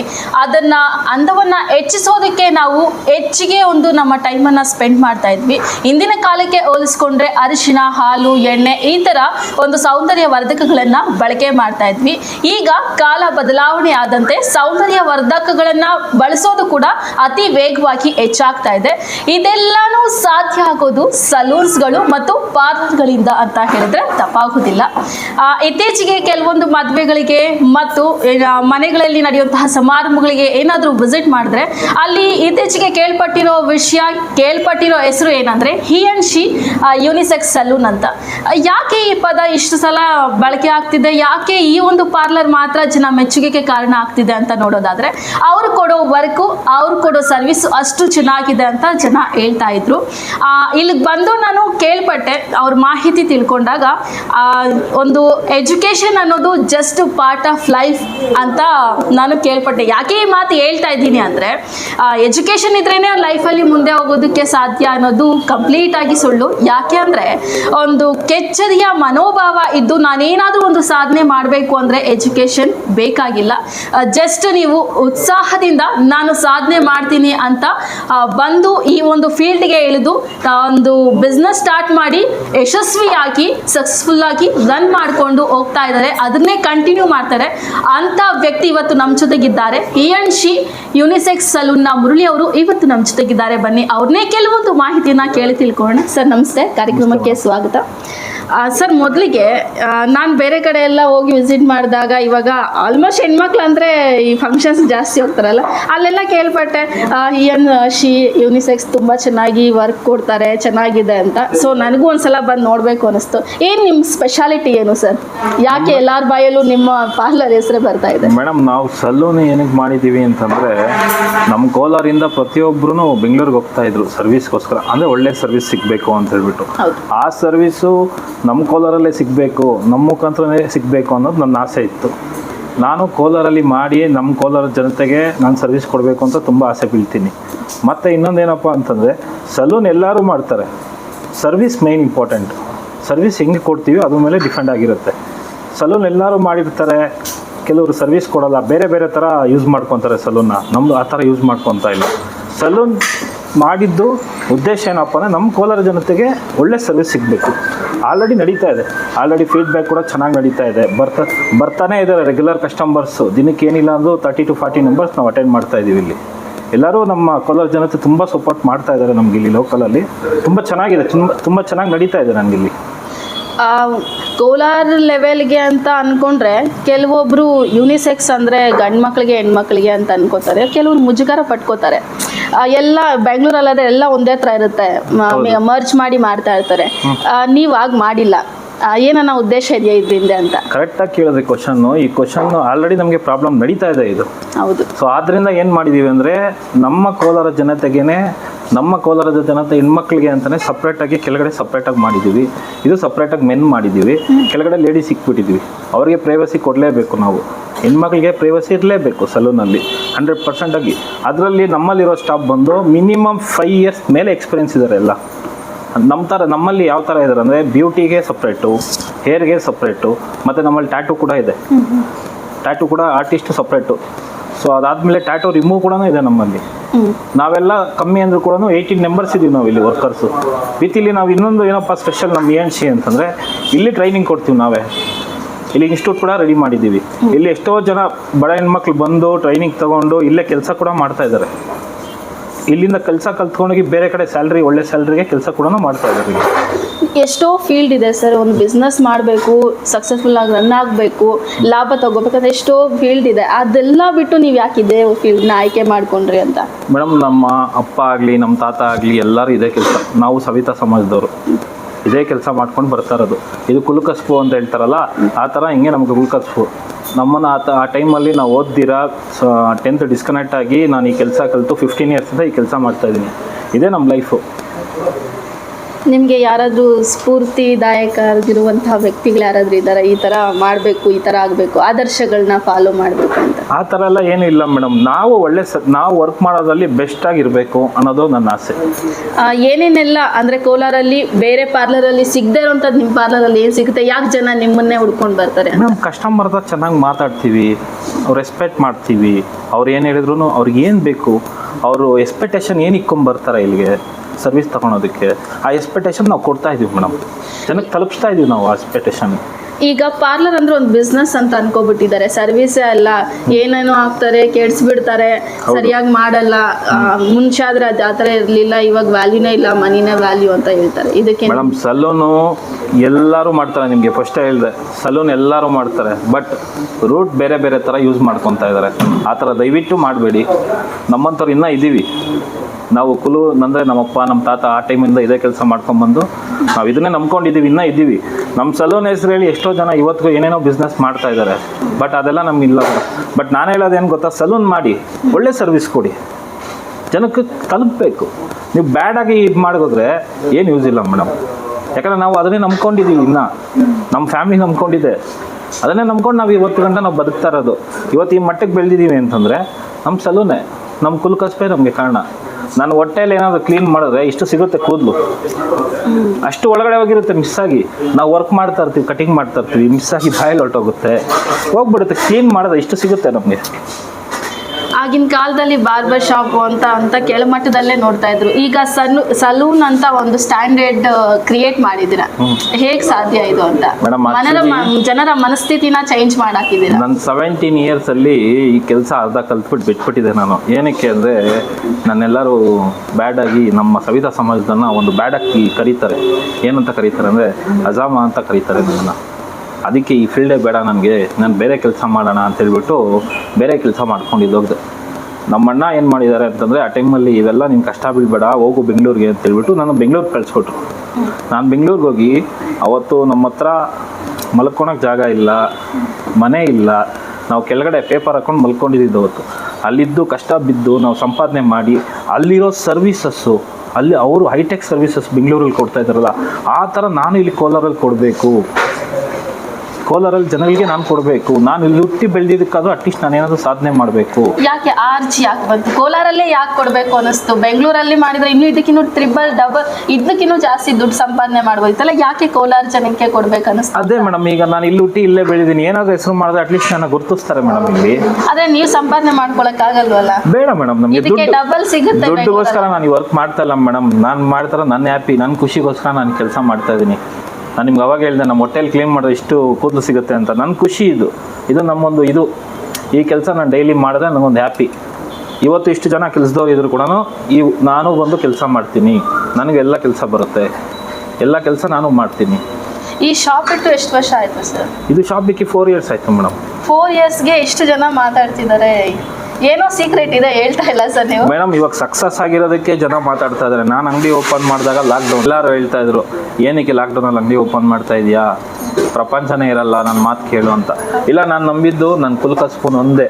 ಅದನ್ನ ಅಂದವನ್ನ ಹೆಚ್ಚಿಸೋದಕ್ಕೆ ನಾವು ಹೆಚ್ಚಿಗೆ ಒಂದು ನಮ್ಮ ಟೈಮನ್ನ ಸ್ಪೆಂಡ್ ಮಾಡ್ತಾ ಇದ್ವಿ. ಇಂದಿನ ಕಾಲಕ್ಕೆ ಹೋಲಿಸ್ಕೊಂಡ್ರೆ ಅರಿಶಿನ ಹಾಲು, ಎಣ್ಣೆ ಈ ತರ ಒಂದು ಸೌಂದರ್ಯ ವರ್ಧಕಗಳನ್ನ ಬಳಕೆ ಮಾಡ್ತಾ ಇದ್ವಿ. ಈಗ ಕಾಲ ಬದಲಾವಣೆ ಆದಂತೆ ಸೌಂದರ್ಯ ವರ್ಧಕಗಳನ್ನ ಬಳಸೋದು ಕೂಡ ಅತಿ ವೇಗವಾಗಿ ಹೆಚ್ಚಾಗ್ತಾ ಇದೆ. ಇದೆಲ್ಲಾನು ಸಾಧ್ಯ ಆಗೋದು ಸಲೂನ್ಸ್ಗಳು ಮತ್ತು ಪಾರ್ಲರ್ಗಳಿಂದ ಅಂತ ಹೇಳಿದ್ರೆ ತಪ್ಪಾಗುದಿಲ್ಲ. ಇತ್ತೀಚೆಗೆ ಕೆಲವೊಂದು ಮದುವೆಗಳಿಗೆ ಮತ್ತು ಮನೆಗಳಲ್ಲಿ ನಡೆಯುವಂತಹ ಸಮಾರಂಭಗಳಿಗೆ ಏನಾದರೂ ವಿಸಿಟ್ ಮಾಡಿದ್ರೆ, ಅಲ್ಲಿ ಇತ್ತೀಚೆಗೆ ಕೇಳ್ಪಟ್ಟಿರೋ ವಿಷಯ, ಕೇಳ್ಪಟ್ಟಿರೋ ಹೆಸರು ಏನಂದ್ರೆ he and she unisex salon ಅಂತ. ಯಾಕೆ ಈ ಪದ ಇಷ್ಟು ಸಲ ಬಳಕೆ ಆಗ್ತಿದೆ? ಯಾಕೆ ಈ ಒಂದು ಪಾರ್ಲರ್ ಮಾತ್ರ ಜನ ಮೆಚ್ಚುಗೆಗೆ ಕಾರಣ ಆಗ್ತಿದೆ ಅಂತ ನೋಡೋದಾದ್ರೆ, ಅವ್ರು ಕೊಡೋ ವರ್ಕು ಅವ್ರು ಕೊಡೋ ಸರ್ವಿಸ್ ಅಷ್ಟು ಚೆನ್ನಾಗಿದೆ ಅಂತ ಜನ ಹೇಳ್ತಾ ಇದ್ರು. ಇಲ್ಲಿಗೆ ಬಂದು ನಾನು ಕೇಳ್ಪಟ್ಟೆ, ಅವ್ರ ಮಾಹಿತಿ ತಿಳ್ಕೊಂಡಾಗ ಒಂದು ಎಜುಕೇಶನ್ ಅನ್ನೋದು ಜಸ್ಟ್ ಪಾರ್ಟ್ ಆಫ್ ಲೈಫ್ ಅಂತ ನಾನು ಕೇಳ್ಪಟ್ಟೆ. ಯಾಕೆ ಈ ಮಾತು ಹೇಳ್ತಾ ಇದ್ದೀನಿ ಅಂದರೆ ಎಜುಕೇಷನ್ ಇದ್ರೇ ಲೈಫಲ್ಲಿ ಮುಂದೆ ಹೋಗೋದಕ್ಕೆ ಸಾಧ್ಯ ಅನ್ನೋದು ಕಂಪ್ಲೀಟ್ ಆಗಿ ಸುಳ್ಳು. ಯಾಕೆ ಅಂದರೆ, ಒಂದು ಕೆಚ್ಚರಿಯ ಮನೋಭಾವ ಇದ್ದು ನಾನೇನಾದರೂ ಒಂದು ಸಾಧನೆ ಮಾಡಬೇಕು ಅಂದರೆ ಎಜುಕೇಷನ್ ಬೇಕಾಗಿಲ್ಲ. ಜಸ್ಟ್ ನೀವು ಉತ್ಸಾಹದಿಂದ ನಾನು ಸಾಧನೆ ಮಾಡ್ತೀನಿ ಅಂತ ಬಂದು ಈ ಒಂದು ಫೀಲ್ಡ್ಗೆ ಇಳಿದು ಒಂದು ಬಿಸ್ನೆಸ್ ಸ್ಟಾರ್ಟ್ ಮಾಡಿ ಯಶಸ್ವಿಯಾಗಿ ಸಕ್ಸಸ್ಫುಲ್ ಆಗಿ ರನ್ ಮಾಡಿಕೊಂಡು ಹೋಗ್ತಾ ಇದ್ದಾರೆ. ಅದನ್ನೇ ಕಂಟಿನ್ಯೂ ಮಾಡ್ತಾರೆ. ಅಂತ ವ್ಯಕ್ತಿ ಇವತ್ತು ನಮ್ಮ ಜೊತೆಗಿದ್ದಾರೆ. ಇ ಎನ್ ಶಿ ಯುನಿಸೆಕ್ಸ್ ಸಲೂನ್ನ ಮುರಳಿ ಅವರು ಇವತ್ತು ನಮ್ಮ ಜೊತೆಗಿದ್ದಾರೆ. ಬನ್ನಿ ಅವ್ರನ್ನೇ ಕೆಲವೊಂದು ಮಾಹಿತಿನ ಕೇಳಿ ತಿಳ್ಕೊಳ್ಳೋಣ. ಸರ್ ನಮಸ್ತೆ. ಕಾರ್ಯಕ್ರಮಕ್ಕೆ ಸ್ವಾಗತ. ಸರ್ ಮೊದಲಿಗೆ ನಾನು ಬೇರೆ ಕಡೆ ಎಲ್ಲ ಹೋಗಿ ವಿಸಿಟ್ ಮಾಡಿದಾಗ ಇವಾಗ ಆಲ್ಮೋಸ್ಟ್ ಹೆಣ್ಮಕ್ಳು ಅಂದರೆ ಈ ಫಂಕ್ಷನ್ಸ್ ಜಾಸ್ತಿ ಹೋಗ್ತಾರಲ್ಲ ಅಲ್ಲೆಲ್ಲ ಕೇಳ್ಪಟ್ಟೆ ಇಯನ್ ಶಿ ಯೂನಿಸೆಕ್ಸ್ ತುಂಬ ಚೆನ್ನಾಗಿ ವರ್ಕ್ ಕೊಡ್ತಾರೆ ಚೆನ್ನಾಗಿದೆ ಅಂತ. ಸೊ ನನಗೂ ಒಂದ್ಸಲ ಬಂದು ನೋಡಬೇಕು ಅನಿಸ್ತು. ಏನು ನಿಮ್ಮ ಸ್ಪೆಷಾಲಿಟಿ ಏನು ಸರ್? ಯಾಕೆ ಎಲ್ಲರ ಬಾಯಲ್ಲೂ ನಿಮ್ಮ ಪಾರ್ಲರ್ ಹೆಸರೇ ಬರ್ತಾ ಇದೆ. ಮೇಡಮ್ ನಾವು ಸಲೂನ್ ಏನಕ್ಕೆ ಮಾಡಿದ್ದೀವಿ ಅಂತಂದರೆ ನಮ್ಮ ಕೋಲಾರಿಂದ ಪ್ರತಿಯೊಬ್ಬರು ಬೆಂಗಳೂರಿಗೆ ಹೋಗ್ತಾ ಇದ್ರು ಸರ್ವಿಸ್ಗೋಸ್ಕರ. ಅಂದರೆ ಒಳ್ಳೆ ಸರ್ವಿಸ್ ಸಿಗಬೇಕು ಅಂತ ಹೇಳ್ಬಿಟ್ಟು. ಆ ಸರ್ವಿಸು ನಮ್ಮ ಕೋಲಾರಲ್ಲೇ ಸಿಗಬೇಕು ನಮ್ಮ ಮುಖಾಂತರನೇ ಸಿಗಬೇಕು ಅನ್ನೋದು ನನ್ನ ಆಸೆ ಇತ್ತು. ನಾನು ಕೋಲಾರಲ್ಲಿ ಮಾಡಿ ನಮ್ಮ ಕೋಲಾರ ಜನತೆಗೆ ನಾನು ಸರ್ವಿಸ್ ಕೊಡಬೇಕು ಅಂತ ತುಂಬ ಆಸೆ ಬೀಳ್ತೀನಿ. ಮತ್ತು ಇನ್ನೊಂದೇನಪ್ಪ ಅಂತಂದರೆ ಸಲೂನ್ ಎಲ್ಲರೂ ಮಾಡ್ತಾರೆ. Service main important. ಸರ್ವಿಸ್ ಹೆಂಗೆ ಕೊಡ್ತೀವಿ ಅದ್ರ ಮೇಲೆ ಡಿಫೆಂಡ್ ಆಗಿರುತ್ತೆ. ಸಲೂನ್ ಎಲ್ಲರೂ ಮಾಡಿರ್ತಾರೆ. ಕೆಲವರು ಸರ್ವಿಸ್ ಕೊಡೋಲ್ಲ. ಬೇರೆ ಬೇರೆ ಥರ ಯೂಸ್ ಮಾಡ್ಕೊತಾರೆ ಸಲೂನ್ನ ನಮ್ಮದು ಆ ಥರ ಯೂಸ್ ಮಾಡ್ಕೊತಾ ಇಲ್ಲ. ಸಲೂನ್ ಮಾಡಿದ್ದು ಉದ್ದೇಶ ಏನಪ್ಪ ಅಂದರೆ ನಮ್ಮ ಕೋಲಾರ ಜನತೆಗೆ ಒಳ್ಳೆ ಸರ್ವಿಸ್ ಸಿಗಬೇಕು. ಆಲ್ರೆಡಿ ನಡೀತಾ ಇದೆ. ಆಲ್ರೆಡಿ ಫೀಡ್ಬ್ಯಾಕ್ ಕೂಡ ಚೆನ್ನಾಗಿ ನಡೀತಾ ಇದೆ. ಬರ್ತಾ, ಬರ್ತಾನೆ ಇದ್ದಾರೆ ರೆಗ್ಯುಲರ್ ಕಸ್ಟಮರ್ಸು ದಿನಕ್ಕೆ ಏನಿಲ್ಲ ಅಂದರೂ ತರ್ಟಿ ಟು ಫಾರ್ಟಿ ಮೆಂಬರ್ಸ್ ನಾವು ಅಟೆಂಡ್ ಮಾಡ್ತಾ ಇದ್ದೀವಿ ಇಲ್ಲಿ. ಎಲ್ಲರೂ ನಮ್ಮ ಕೋಲಾರ ಜನತೆ ತುಂಬ ಸಪೋರ್ಟ್ ಮಾಡ್ತಾ ಇದ್ದಾರೆ ನಮಗೆ ಇಲ್ಲಿ ಲೋಕಲಲ್ಲಿ ತುಂಬ ಚೆನ್ನಾಗಿದೆ. ತುಂಬ ತುಂಬ ಚೆನ್ನಾಗಿ ನಡೀತಾ ಇದೆ ನನಗಿಲ್ಲಿ ಕೋಲಾರ ಲೆವೆಲ್ಗೆ ಅಂತ ಅನ್ಕೊಂಡ್ರೆ ಕೆಲವೊಬ್ರು ಯುನಿಸೆಕ್ಸ್ ಅಂದರೆ ಗಂಡು ಮಕ್ಕಳಿಗೆ ಹೆಣ್ಮಕ್ಳಿಗೆ ಅಂತ ಅನ್ಕೋತಾರೆ. ಕೆಲವರು ಮುಜುಗರ ಪಟ್ಕೋತಾರೆ. ಎಲ್ಲ ಬೆಂಗಳೂರಲ್ಲಾದ್ರೆ ಎಲ್ಲ ಒಂದೇ ಥರ ಇರುತ್ತೆ. ಮರ್ಚ್ ಮರ್ಜ್ ಮಾಡಿ ಮಾಡ್ತಾ ಇರ್ತಾರೆ. ನೀವು ಆಗ ಮಾಡಿಲ್ಲ. ಏನನ್ನ ಉದ್ದೇಶ ಇದೆಯಾ ಇದರಿಂದ ಅಂತ? ಕರೆಕ್ಟಾಗಿ ಕೇಳಿದ್ರೆ ಕ್ವಶನ್ ಈ ಕ್ವಶನ್ ಆಲ್ರೆಡಿ ನಮಗೆ ಪ್ರಾಬ್ಲಮ್ ನಡೀತಾ ಇದೆ ಇದು. ಹೌದು. ಸೊ ಆದ್ರಿಂದ ಏನು ಮಾಡಿದ್ದೀವಿ ಅಂದರೆ ನಮ್ಮ ಕೋಲಾರ ಜನತೆಗೇನೆ ನಮ್ಮ ಕೋಲಾರದ ಜನತೆ ಹೆಣ್ಮಕ್ಳಿಗೆ ಅಂತಲೇ ಸಪ್ರೇಟಾಗಿ ಕೆಳಗಡೆ ಸಪ್ರೇಟಾಗಿ ಮಾಡಿದ್ದೀವಿ ಇದು ಸಪ್ರೇಟಾಗಿ ಮೆನ್ ಮಾಡಿದ್ದೀವಿ ಕೆಳಗಡೆ ಲೇಡೀಸ್ ಇಕ್ಬಿಟ್ಟಿದ್ದೀವಿ ಅವರಿಗೆ ಪ್ರೈವಸಿ ಕೊಡಲೇಬೇಕು ನಾವು. ಹೆಣ್ಮಕ್ಳಿಗೆ ಪ್ರೈವಸಿ ಇರಲೇಬೇಕು ಸಲೂನಲ್ಲಿ. ಹಂಡ್ರೆಡ್ ಪರ್ಸೆಂಟಾಗಿ ಅದರಲ್ಲಿ ನಮ್ಮಲ್ಲಿರೋ ಸ್ಟಾಫ್ ಬಂದು ಮಿನಿಮಮ್ ಫೈವ್ ಇಯರ್ಸ್ ಮೇಲೆ ಎಕ್ಸ್ಪೀರಿಯನ್ಸ್ ಇದ್ದಾರೆ ಎಲ್ಲ. ನಮ್ಮ ಥರ ನಮ್ಮಲ್ಲಿ ಯಾವ ಥರ ಇದ್ದಾರೆ ಅಂದರೆ ಬ್ಯೂಟಿಗೆ ಸಪ್ರೇಟು ಹೇರ್ಗೆ ಸಪ್ರೇಟು ಮತ್ತು ನಮ್ಮಲ್ಲಿ ಟ್ಯಾಟು ಕೂಡ ಇದೆ. ಟ್ಯಾಟು ಕೂಡ ಆರ್ಟಿಸ್ಟ್ ಸಪ್ರೇಟು ಸೊ ಅದಾದಮೇಲೆ ಟ್ಯಾಟು ರಿಮೂವ್ ಕೂಡ ಇದೆ ನಮ್ಮಲ್ಲಿ. ನಾವೆಲ್ಲ ಕಮ್ಮಿ ಅಂದ್ರೂ ಕೂಡ ಏಯ್ಟೀನ್ ಮೆಂಬರ್ಸ್ ಇದೀವಿ ನಾವು ಇಲ್ಲಿ ವರ್ಕರ್ಸು ವಿತ್ ಇಲ್ಲಿ ನಾವು ಇನ್ನೊಂದು ಏನಪ್ಪ ಸ್ಪೆಷಲ್ ನಮ್ಮ ಎನ್ ಸಿ ಅಂತಂದರೆ ಇಲ್ಲಿ ಟ್ರೈನಿಂಗ್ ಕೊಡ್ತೀವಿ ನಾವೇ. ಇಲ್ಲಿ ಇನ್ಸ್ಟಿಟ್ಯೂಟ್ ಕೂಡ ರೆಡಿ ಮಾಡಿದ್ದೀವಿ. ಇಲ್ಲಿ ಎಷ್ಟೋ ಜನ ಬಡ ಹೆಣ್ಮಕ್ಳು ಬಂದು ಟ್ರೈನಿಂಗ್ ತಗೊಂಡು ಇಲ್ಲೇ ಕೆಲಸ ಕೂಡ ಮಾಡ್ತಾ ಇದ್ದಾರೆ ಇಲ್ಲಿಂದ ಕೆಲಸ ಕಲ್ತ್ಕೊಂಡೋಗಿ ಬೇರೆ ಕಡೆ ಸ್ಯಾಲ್ರಿ ಒಳ್ಳೆ ಸ್ಯಾಲ್ರಿಗೆ ಕೆಲಸ ಕೂಡ ಮಾಡ್ತಾ ಇದ್ದಾರೆ. ಎಷ್ಟೋ ಫೀಲ್ಡ್ ಇದೆ ಸರ್ ಒಂದು ಬಿಸ್ನೆಸ್ ಮಾಡಬೇಕು ಸಕ್ಸಸ್ಫುಲ್ ಆಗಿ ರನ್ ಆಗಬೇಕು, ಲಾಭ ತಗೋಬೇಕಂದ್ರೆ ಎಷ್ಟೋ ಫೀಲ್ಡ್ ಇದೆ. ಅದೆಲ್ಲ ಬಿಟ್ಟು ನೀವು ಯಾಕೆ ಇದೇ ಫೀಲ್ಡ್ನ ಆಯ್ಕೆ ಮಾಡ್ಕೊಂಡ್ರಿ ಅಂತ? ಮೇಡಮ್ ನಮ್ಮ ಅಪ್ಪ ಆಗಲಿ, ನಮ್ಮ ತಾತ ಆಗಲಿ ಎಲ್ಲರೂ ಇದೇ ಕೆಲಸ. ನಾವು ಸವಿತಾ ಸಮಾಜದವರು. ಇದೇ ಕೆಲಸ ಮಾಡ್ಕೊಂಡು ಬರ್ತಾ ಇರೋದು. ಇದು ಕುಲುಕಸ್ಪು ಅಂತ ಹೇಳ್ತಾರಲ್ಲ, ಆ ಥರ ಹಿಂಗೆ ನಮಗೆ ಕುಲುಕಸ್ಪು. ನಮ್ಮನ್ನು ಆ ತ- ಆ ಟೈಮಲ್ಲಿ ನಾವು ಓದ್ದಿರಾ ಟೆಂತ್ ಡಿಸ್ಕನೆಕ್ಟ್ ಆಗಿ ನಾನು ಈ ಕೆಲಸ ಕಲಿತು ಫಿಫ್ಟೀನ್ ಇಯರ್ಸಿಂದ ಈ ಕೆಲಸ ಮಾಡ್ತಾಯಿದ್ದೀನಿ ಇದೇ ನಮ್ಮ ಲೈಫು ನಿಮಗೆ ಯಾರಾದರೂ ಸ್ಫೂರ್ತಿದಾಯಕರಾಗಿರುವಂತಹ ವ್ಯಕ್ತಿಗಳು ಯಾರಾದರೂ ಇದ್ದಾರೆ? ಈ ಥರ ಮಾಡಬೇಕು ಈ ಥರ ಆಗಬೇಕು ಆದರ್ಶಗಳನ್ನ ಫಾಲೋ ಮಾಡಬೇಕು ಅಂತ. ಆ ಥರ ಎಲ್ಲ ಏನಿಲ್ಲ ಇಲ್ಲ ಮೇಡಮ್. ನಾವು ಒಳ್ಳೆ ಸ ನಾವು ವರ್ಕ್ ಮಾಡೋದ್ರಲ್ಲಿ ಬೆಸ್ಟ್ ಆಗಿರಬೇಕು ಅನ್ನೋದು ನನ್ನ ಆಸೆ. ಆ, ಏನೇನೆಲ್ಲ ಅಂದರೆ ಕೋಲಾರಲ್ಲಿ ಬೇರೆ ಪಾರ್ಲರಲ್ಲಿ ಸಿಗದೆ ಇರೋಂಥದ್ದು ನಿಮ್ಮ ಪಾರ್ಲರಲ್ಲಿ ಏನು ಸಿಗುತ್ತೆ? ಯಾಕೆ ಜನ ನಿಮ್ಮನ್ನೇ ಹುಡ್ಕೊಂಡು ಬರ್ತಾರೆ ನಮ್ಮ ಮೇಡಮ್ ಕಸ್ಟಮರ್ ಹತ್ರ ಚೆನ್ನಾಗಿ ಮಾತಾಡ್ತೀವಿ ಅವ್ರು ರೆಸ್ಪೆಕ್ಟ್ ಮಾಡ್ತೀವಿ ಅವ್ರು ಏನು ಹೇಳಿದ್ರು ಅವ್ರಿಗೆ ಏನು ಬೇಕು? ಅವರು ಎಕ್ಸ್ಪೆಕ್ಟೇಷನ್ ಏನು ಇಕ್ಕೊಂಬರ್ತಾರೆ ಇಲ್ಲಿಗೆ? ಸರ್ವಿಸ್ ತಗೊಳೋದಕ್ಕೆ ಆ ಎಕ್ಸ್ಪೆಕ್ಟೇಷನ್ ನಾವು ಕೊಡ್ತಾ ಇದೀವಿ ಮೇಡಮ್ ಜನಕ್ಕೆ ತಲುಪಿಸ್ತಾ ಇದೀವಿ ನಾವು ಆ ಎಕ್ಸ್ಪೆಕ್ಟೇಷನ್ ಈಗ ಪಾರ್ಲರ್ ಅಂದ್ರೆ ಒಂದು ಬಿಸ್ನೆಸ್ ಅಂತ ಅನ್ಕೋಬಿಟ್ಟಿದ್ದಾರೆ. ಸರ್ವಿಸ್ ಅಲ್ಲ ಏನೇನೋ ಆಗ್ತಾರೆ ಕೆಡ್ಸ್ಬಿಡ್ತಾರೆ ಸರಿಯಾಗಿ ಮಾಡಲ್ಲ. ಮುಂಚೆ ಆದ್ರೆ ಅದು ಆ ಥರ ಇರಲಿಲ್ಲ ಇವಾಗ ವ್ಯಾಲ್ಯೂನೇ ಇಲ್ಲ ಮನಿನೇ ವ್ಯಾಲ್ಯೂ ಅಂತ ಹೇಳ್ತಾರೆ. ಇದಕ್ಕೆ ಮೇಡಮ್ ಸಲೂನು ಎಲ್ಲರೂ ಮಾಡ್ತಾರೆ ನಿಮಗೆ ಫಸ್ಟ್ ಹೇಳಿದೆ. ಸಲೂನ್ ಎಲ್ಲರೂ ಮಾಡ್ತಾರೆ ಬಟ್ ರೂಟ್ ಬೇರೆ ಬೇರೆ ಥರ ಯೂಸ್ ಮಾಡ್ಕೊತಾ ಇದ್ದಾರೆ. ಆ ಥರ ದಯವಿಟ್ಟು ಮಾಡಬೇಡಿ. ನಮ್ಮಂಥವ್ರು ಇನ್ನೂ ಇದ್ದೀವಿ ನಾವು ಕುಲು ಅಂದರೆ ನಮ್ಮಪ್ಪ ನಮ್ಮ ತಾತ ಆ ಟೈಮಿಂದ ಇದೇ ಕೆಲಸ ಮಾಡ್ಕೊಂಡ್ಬಂದು ನಾವು ಇದನ್ನೇ ನಂಬ್ಕೊಂಡಿದ್ದೀವಿ ಇನ್ನೂ ಇದ್ದೀವಿ ನಮ್ಮ ಸಲೂನ್ ಹೆಸರು ಹೇಳಿ ಎಷ್ಟೋ ಜನ ಇವತ್ತಿಗೂ ಏನೇನೋ ಬಿಸ್ನೆಸ್ ಮಾಡ್ತಾ ಇದ್ದಾರೆ ಬಟ್ ಅದೆಲ್ಲ ಇಲ್ಲ ಬಟ್ ನಾನು ಹೇಳೋದೇನು ಗೊತ್ತಾ? ಸಲೂನ್ ಮಾಡಿ, ಒಳ್ಳೆ ಸರ್ವಿಸ್ ಕೊಡಿ. ಜನಕ್ಕೆ ತಲುಪಬೇಕು. ನೀವು ಬ್ಯಾಡಾಗಿ ಇದು ಮಾಡಿದ್ರೆ ಏನು ಯೂಸ್ ಇಲ್ಲ ಮೇಡಮ್ ಯಾಕಂದ್ರೆ ನಾವು ಅದನ್ನೇ ನಂಬ್ಕೊಂಡಿದ್ದೀವಿ ಇನ್ನು. ನಮ್ಮ ಫ್ಯಾಮಿಲಿ ನಂಬ್ಕೊಂಡಿದೆ. ಅದನ್ನೇ ನಂಬ್ಕೊಂಡು ನಾವು ಇವತ್ತು ಗಂಟ ನಾವು ಬದುಕ್ತಾ ಇರೋದು. ಇವತ್ತು ಈ ಮಟ್ಟಕ್ಕೆ ಬೆಳೆದಿದ್ದೀವಿ ಅಂತಂದರೆ ನಮ್ಮ ಸಲೂನೇ ನಮ್ಮ ಕುಲ್ಕಸ್ಪೇ ನಮಗೆ ಕಾರಣ. ನಾನು ಹೊಟ್ಟೆಯಲ್ಲಿ ಏನಾದರೂ ಕ್ಲೀನ್ ಮಾಡಿದ್ರೆ ಇಷ್ಟು ಸಿಗುತ್ತೆ ಕೂದಲು. ಅಷ್ಟು ಒಳಗಡೆ ಹೋಗಿರುತ್ತೆ ಮಿಸ್ ಆಗಿ. ನಾವು ವರ್ಕ್ ಮಾಡ್ತಾ ಇರ್ತೀವಿ ಕಟಿಂಗ್ ಮಾಡ್ತಾ ಇರ್ತೀವಿ ಮಿಸ್ ಆಗಿ ಬಾಯಲ್ಲಿ ಹೊರಟೋಗುತ್ತೆ. ಹೋಗ್ಬಿಡುತ್ತೆ ಕ್ಲೀನ್ ಮಾಡಿದ್ರೆ ಇಷ್ಟು ಸಿಗುತ್ತೆ ನಮಗೆ. ಆಗಿನ ಕಾಲದಲ್ಲಿ ಬಾರ್ಬರ್ ಶಾಪ್ ಅಂತ ಅಂತ ಕೆಳಮಟ್ಟದಲ್ಲೇ ನೋಡ್ತಾ ಇದ್ರು. ಈಗ ಸಲು ಸಲೂನ್ ಅಂತ ಒಂದು ಸ್ಟ್ಯಾಂಡರ್ಡ್ ಕ್ರಿಯೇಟ್ ಮಾಡಿದಿರ ಹೇಗ್ ಸಾಧ್ಯ ಇದು ಅಂತ? ಮನರ ಜನರ ಮನಸ್ಥಿತಿನ ಚೇಂಜ್ ಮಾಡಾಕಿದ್ದೀರಾ? ನನ್ನ ಸೆವೆಂಟೀನ್ ಇಯರ್ಸಲ್ಲಿ ಈ ಕೆಲಸ ಅರ್ಧ ಕಲ್ತ್ಬಿಟ್ಟು ಬಿಟ್ಬಿಟ್ಟಿದೆ ನಾನು. ಏನಕ್ಕೆ ಅಂದ್ರೆ ನನ್ನೆಲ್ಲರೂ ಬ್ಯಾಡ್ ಆಗಿ ನಮ್ಮ ಸವಿತಾ ಸಮಾಜದನ್ನ ಒಂದು ಬ್ಯಾಡ್ ಆಗಿ ಕರೀತಾರೆ. ಏನಂತ ಕರೀತಾರೆ ಅಂದ್ರೆ ಅಜಾಮ ಅಂತ ಕರೀತಾರೆ ನನ್ನನ್ನು ಅದಕ್ಕೆ ಈ ಫೀಲ್ಡೇ ಬೇಡ ನನಗೆ. ನಾನು ಬೇರೆ ಕೆಲಸ ಮಾಡೋಣ ಅಂತ ಹೇಳ್ಬಿಟ್ಟು ಬೇರೆ ಕೆಲಸ ಮಾಡ್ಕೊಂಡಿದ್ದು ನಮ್ಮ ನಮ್ಮಣ್ಣ ಏನು ಮಾಡಿದ್ದಾರೆ ಅಂತಂದರೆ, ಆ ಟೈಮಲ್ಲಿ ಇವೆಲ್ಲ ನೀನು ಕಷ್ಟ ಬೀಳ್ಬೇಡ ಹೋಗು ಬೆಂಗಳೂರಿಗೆ ಅಂತ ಹೇಳ್ಬಿಟ್ಟು ನಾನು ಬೆಂಗಳೂರು ಕಳಿಸ್ಕೊಟ್ರು. ನಾನು ಬೆಂಗಳೂರಿಗೆ ಹೋಗಿ ಅವತ್ತು ನಮ್ಮ ಹತ್ರ ಮಲ್ಕೊಳಕ್ಕೆ ಜಾಗ ಇಲ್ಲ, ಮನೆ ಇಲ್ಲ. ನಾವು ಕೆಳಗಡೆ ಪೇಪರ್ ಹಾಕೊಂಡು ಮಲ್ಕೊಂಡಿದ್ದು ಅವತ್ತು. ಅಲ್ಲಿದ್ದು ಕಷ್ಟ ಬಿದ್ದು ನಾವು ಸಂಪಾದನೆ ಮಾಡಿ, ಅಲ್ಲಿರೋ ಸರ್ವಿಸಸ್ಸು ಅಲ್ಲಿ ಅವರು ಹೈಟೆಕ್ ಸರ್ವಿಸಸ್ ಬೆಂಗಳೂರಲ್ಲಿ ಕೊಡ್ತಾ ಇದ್ದಾರಲ್ಲ, ಆ ಥರ ನಾನು ಇಲ್ಲಿ ಕೋಲಾರಲ್ಲಿ ಕೊಡಬೇಕು. ಕೋಲಾರಲ್ಲಿ ಜನಗಳಿಗೆ ನಾನು ಕೊಡಬೇಕು. ನಾನು ಇಲ್ಲಿ ಹುಟ್ಟಿ ಬೆಳೆದಿದ್ದಕ್ಕಾದ್ರೂ ಅಟ್ಲೀಸ್ಟ್ ನಾನು ಏನಾದರೂ ಸಾಧನೆ ಮಾಡಬೇಕು. ಯಾಕೆ ಆರ್ಚ್ ಯಾಕೆ ಬಂತು? ಕೋಲಾರಲ್ಲೇ ಯಾಕೆ ಕೊಡಬೇಕು ಅನಿಸ್ತು ಬೆಂಗಳೂರಲ್ಲಿ ಮಾಡಿದ್ರೆ ಇನ್ನೂ ಇದಕ್ಕಿನ್ನೂ ಟ್ರಿಬಲ್ ಡಬಲ್ ಇದಕ್ಕಿನ್ನೂ ಜಾಸ್ತಿ ದುಡ್ಡು ಸಂಪಾದನೆ ಮಾಡ್ಬೋದಿತ್ತಲ್ಲ ಯಾಕೆ ಕೋಲಾರ ಜನಕ್ಕೆ ಕೊಡ್ಬೇಕು ಅನ್ನಿಸ್ತು? ಅದೇ ಮೇಡಮ್ ಈಗ ನಾನು ಇಲ್ಲಿ ಹುಟ್ಟಿ ಇಲ್ಲೇ ಬೆಳೆದೀನಿ ಏನಾದರೂ ಹೆಸರು ಮಾಡಿದ್ರೆ ಅಟ್ಲೀಸ್ಟ್ ನನ್ನ ಗುರುತಿಸ್ತಾರೆ ಮೇಡಮ್ ಇಲ್ಲಿ. ಆದ್ರೆ ನೀವು ಸಂಪಾದನೆ ಮಾಡ್ಕೊಳಕ್ಕಾಗಲ್ವಲ್ಲ? ಬೇಡ ಮೇಡಮ್ ನಮಗೆ ಇದಕ್ಕೆ ಡಬಲ್ ಸಿಗುತ್ತೆ ದುಡ್ಡುಗೋಸ್ಕರ ನಾನು ಈ ವರ್ಕ್ ಮಾಡ್ತಾ ಇಲ್ಲ ಮೇಡಮ್ ನಾನು ಮಾಡ್ತಾರ ನನ್ನ ಹ್ಯಾಪಿ ನನ್ನ ಖುಷಿಗೋಸ್ಕರ ನಾನು ಕೆಲಸ ಮಾಡ್ತಾ ಇದ್ದೀನಿ. ನಾನು ನಿಮ್ಗೆ ಅವಾಗ ಹೇಳಿದೆ ನಮ್ಮ ಹೊಟ್ಟೆಲಿ ಕ್ಲೀನ್ ಮಾಡಿದ್ರೆ ಇಷ್ಟು ಕೂದಲು ಸಿಗುತ್ತೆ ಅಂತ. ನನ್ನ ಖುಷಿ ಇದು. ಇದು ನಮ್ಮೊಂದು ಇದು. ಈ ಕೆಲಸ ನಾನು ಡೈಲಿ ಮಾಡಿದ್ರೆ ನನಗೊಂದು ಹ್ಯಾಪಿ ಇವತ್ತು ಇಷ್ಟು ಜನ ಕೆಲಸದವ್ರು ಇದ್ರು ಕೂಡ ಈ ನಾನು ಬಂದು ಕೆಲಸ ಮಾಡ್ತೀನಿ. ನನಗೆ ಎಲ್ಲ ಕೆಲಸ ಬರುತ್ತೆ. ಎಲ್ಲ ಕೆಲಸ ನಾನು ಮಾಡ್ತೀನಿ. ಈ ಶಾಪ್ ಇಟ್ಟು ಎಷ್ಟು ವರ್ಷ ಆಯ್ತು ಸರ್? ಇದು ಶಾಪಿಗೆ ಫೋರ್ ಇಯರ್ಸ್ ಆಯಿತು ಮೇಡಮ್. ಫೋರ್ ಇಯರ್ಸ್ಗೆ ಎಷ್ಟು ಜನ ಮಾತಾಡ್ತಿದ್ದಾರೆ. ಏನೋ ಸೀಕ್ರೆಟ್ ಇದೆ, ಹೇಳ್ತಾ ಇಲ್ಲ ಸರ್ ನೀವು. ಮೇಡಮ್ ಇವಾಗ ಸಕ್ಸಸ್ ಆಗಿರೋದಕ್ಕೆ ಜನ ಮಾತಾಡ್ತಾ ಇದ್ದಾರೆ ನಾನು ಅಂಗಡಿ ಓಪನ್ ಮಾಡಿದಾಗ ಲಾಕ್ಡೌನ್ ಎಲ್ಲರೂ ಹೇಳ್ತಾ ಇದ್ರು, ಏನಕ್ಕೆ ಲಾಕ್ಡೌನಲ್ಲಿ ಅಂಗಡಿ ಓಪನ್ ಮಾಡ್ತಾ ಇದೆಯಾ? ಪ್ರಪಂಚನೇ ಇರಲ್ಲ ನನ್ನ ಮಾತು ಕೇಳು ಅಂತ. ಇಲ್ಲ, ನಾನು ನಂಬಿದ್ದು ನನ್ನ ಕುಲ್ಕಸ್ಪೂನ್ ಒಂದೇ.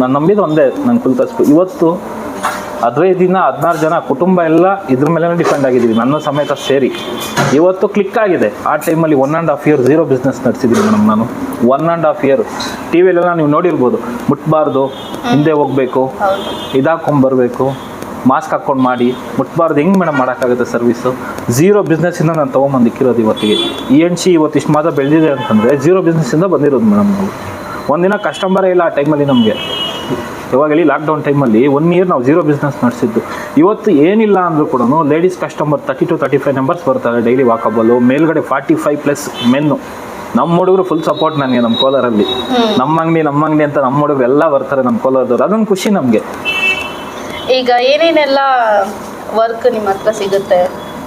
ನಾನು ನಂಬಿದ್ದು ಒಂದೇ ನನ್ನ ಕುಲ್ಕಸ್ಪು ಇವತ್ತು ಹದಿನೈದು ದಿನ ಹದಿನಾರು ಜನ ಕುಟುಂಬ ಎಲ್ಲ ಇದ್ರ ಮೇಲೆ ಡಿಪೆಂಡ್ ಆಗಿದ್ದೀವಿ. ನನ್ನ ಸಮೇತ ಸೇರಿ. ಇವತ್ತು ಕ್ಲಿಕ್ ಆಗಿದೆ. ಆ ಟೈಮಲ್ಲಿ one and half year zero business ನಡೆಸಿದ್ದೀನಿ madam ನಾನು. ಒನ್ ಆ್ಯಂಡ್ ಹಾಫ್ ಇಯರ್ ಟಿ ವಿಲೆಲ್ಲ ನೀವು ನೋಡಿರ್ಬೋದು. ಮುಟ್ಬಾರ್ದು, ಹಿಂದೆ ಹೋಗಬೇಕು ಇದಾಕೊಂಬರ್ಬೇಕು ಮಾಸ್ಕ್ ಹಾಕ್ಕೊಂಡು ಮಾಡಿ, ಮುಟ್ಬಾರ್ದು, ಹೆಂಗೆ ಮೇಡಮ್ ಮಾಡೋಕ್ಕಾಗುತ್ತೆ ಸರ್ವಿಸು ಝೀರೋ ಬಿಸ್ನೆಸ್ಸಿಂದ ನಾನು ತೊಗೊಂಬಂದಿಕ್ಕಿರೋದು ಇವತ್ತಿಗೆ. ಇ ಎನ್ ಸಿ ಇವತ್ತು ಇಷ್ಟು ಮಾತ್ರ ಬೆಳೆದಿದೆ ಅಂತಂದರೆ ಝೀರೋ ಬಿಸ್ನೆಸ್ಸಿಂದ ಬಂದಿರೋದು ಮೇಡಮ್ ನಾವು. ಒಂದಿನ ಕಸ್ಟಮರೇ ಇಲ್ಲ ಆ ಟೈಮಲ್ಲಿ ನಮಗೆ. ಇವಾಗ ಹೇಳಿ ಲಾಕ್ಡೌನ್ ಟೈಮಲ್ಲಿ ಒನ್ ಇಯರ್ ನಾವು ಜೀರೋ ಬಿಸ್ನೆಸ್ ನಡೆಸಿದ್ದು. ಇವತ್ತು ಏನಿಲ್ಲ ಅಂದರೂ ಕೂಡ ladies customer thirty two thirty five numbers ಬರ್ತಾರೆ ಡೈಲಿ ವಾಕಬಲ್ಲು ಮೇಲ್ಗಡೆ ಫಾರ್ಟಿ ಫೈವ್ ಪ್ಲಸ್ ಮೆನ್ನು ನಮ್ಮ ಹುಡುಗರು ಫುಲ್ ಸಪೋರ್ಟ್ ನನಗೆ ನಮ್ಮ ಕೋಲಾರಲ್ಲಿ ನಮ್ಮ ಅಂಗಡಿ ನಮ್ಮ ಅಂಗಡಿ ಅಂತ ನಮ್ಮ ಹುಡುಗರು ಎಲ್ಲ ಬರ್ತಾರೆ ನಮ್ಮ ಕೋಲಾರದವ್ರು ಅದೊಂದು ಖುಷಿ ನಮಗೆ. ಈಗ ಏನೇನೆಲ್ಲ ವರ್ಕ್ ನಿಮ್ಮ ಹತ್ರ ಸಿಗುತ್ತೆ?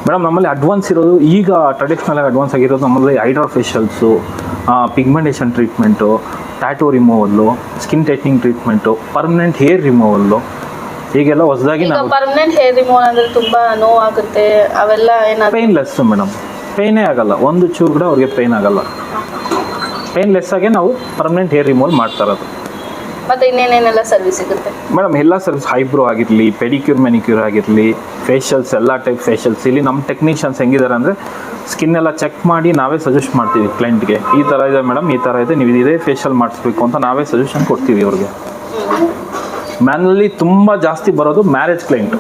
ಮೇಡಮ್ ನಮ್ಮಲ್ಲಿ ಅಡ್ವಾನ್ಸ್ ಇರೋದು ಈಗ ಟ್ರೆಡಿಷ್ನಲ್ ಆಗಿ ಅಡ್ವಾನ್ಸ್ ಆಗಿರೋದು ನಮ್ಮಲ್ಲಿ hydra facials pigmentation treatment tattoo removal skin tightening treatment permanent hair removal ಹೀಗೆಲ್ಲ ಹೊಸದಾಗಿ ಈಗ ನಾವು ಪರ್ಮನೆಂಟ್ ಹೇರ್ ರಿಮೂವಲ್ ಅಂದ್ರೆ ತುಂಬಾ ನೋವಾಗುತ್ತೆ. ಅವೆಲ್ಲ ಏನಾದ್ರು ಪೇನ್ಲೆಸ್ ಮೇಡಮ್ ಪೇನೇ ಆಗಲ್ಲ. ಒಂದು ಚೂರು ಕೂಡ ಅವ್ರಿಗೆ ಪೇನ್ ಆಗಲ್ಲ. ಪೇನ್ಲೆಸ್ ಆಗಿ ನಾವು ಪರ್ಮನೆಂಟ್ ಹೇರ್ ರಿಮೂವಲ್ ಮಾಡ್ತಾ ಇರೋದು. ಮತ್ತೆ ಇನ್ನೇನೇನೆಲ್ಲ ಸರ್ವಿಸ್ ಸಿಗುತ್ತೆ? ಮೇಡಮ್ ಎಲ್ಲ ಸರ್ವಿಸ್ ಹೈಬ್ರೋ ಆಗಿರಲಿ ಪೆಡಿಕ್ಯೂರ್ ಮೆನಿಕ್ಯೂರ್ ಆಗಿರಲಿ ಫೇಶಿಯಲ್ಸ್ ಎಲ್ಲ ಟೈಪ್ ಫೇಶಿಯಲ್ಸ್ ಇಲ್ಲಿ ನಮ್ಮ ಟೆಕ್ನಿಷಿಯನ್ಸ್ ಹೆಂಗಿದ್ದಾರೆ ಅಂದರೆ ಸ್ಕಿನ್ ಎಲ್ಲ ಚೆಕ್ ಮಾಡಿ ನಾವೇ ಸಜೆಸ್ಟ್ ಮಾಡ್ತೀವಿ ಕ್ಲೈಂಟ್ಗೆ ಈ ಥರ ಇದೆ ಮೇಡಮ್ ಈ ಥರ ಇದೆ ನೀವು ಇದೇ ಫೇಶಿಯಲ್ ಮಾಡಿಸ್ಬೇಕು ಅಂತ ನಾವೇ ಸಜೆಷನ್ ಕೊಡ್ತೀವಿ ಅವ್ರಿಗೆ. ಮ್ಯಾನಲ್ಲಿ ತುಂಬ ಜಾಸ್ತಿ ಬರೋದು ಮ್ಯಾರೇಜ್ ಕ್ಲೈಂಟ್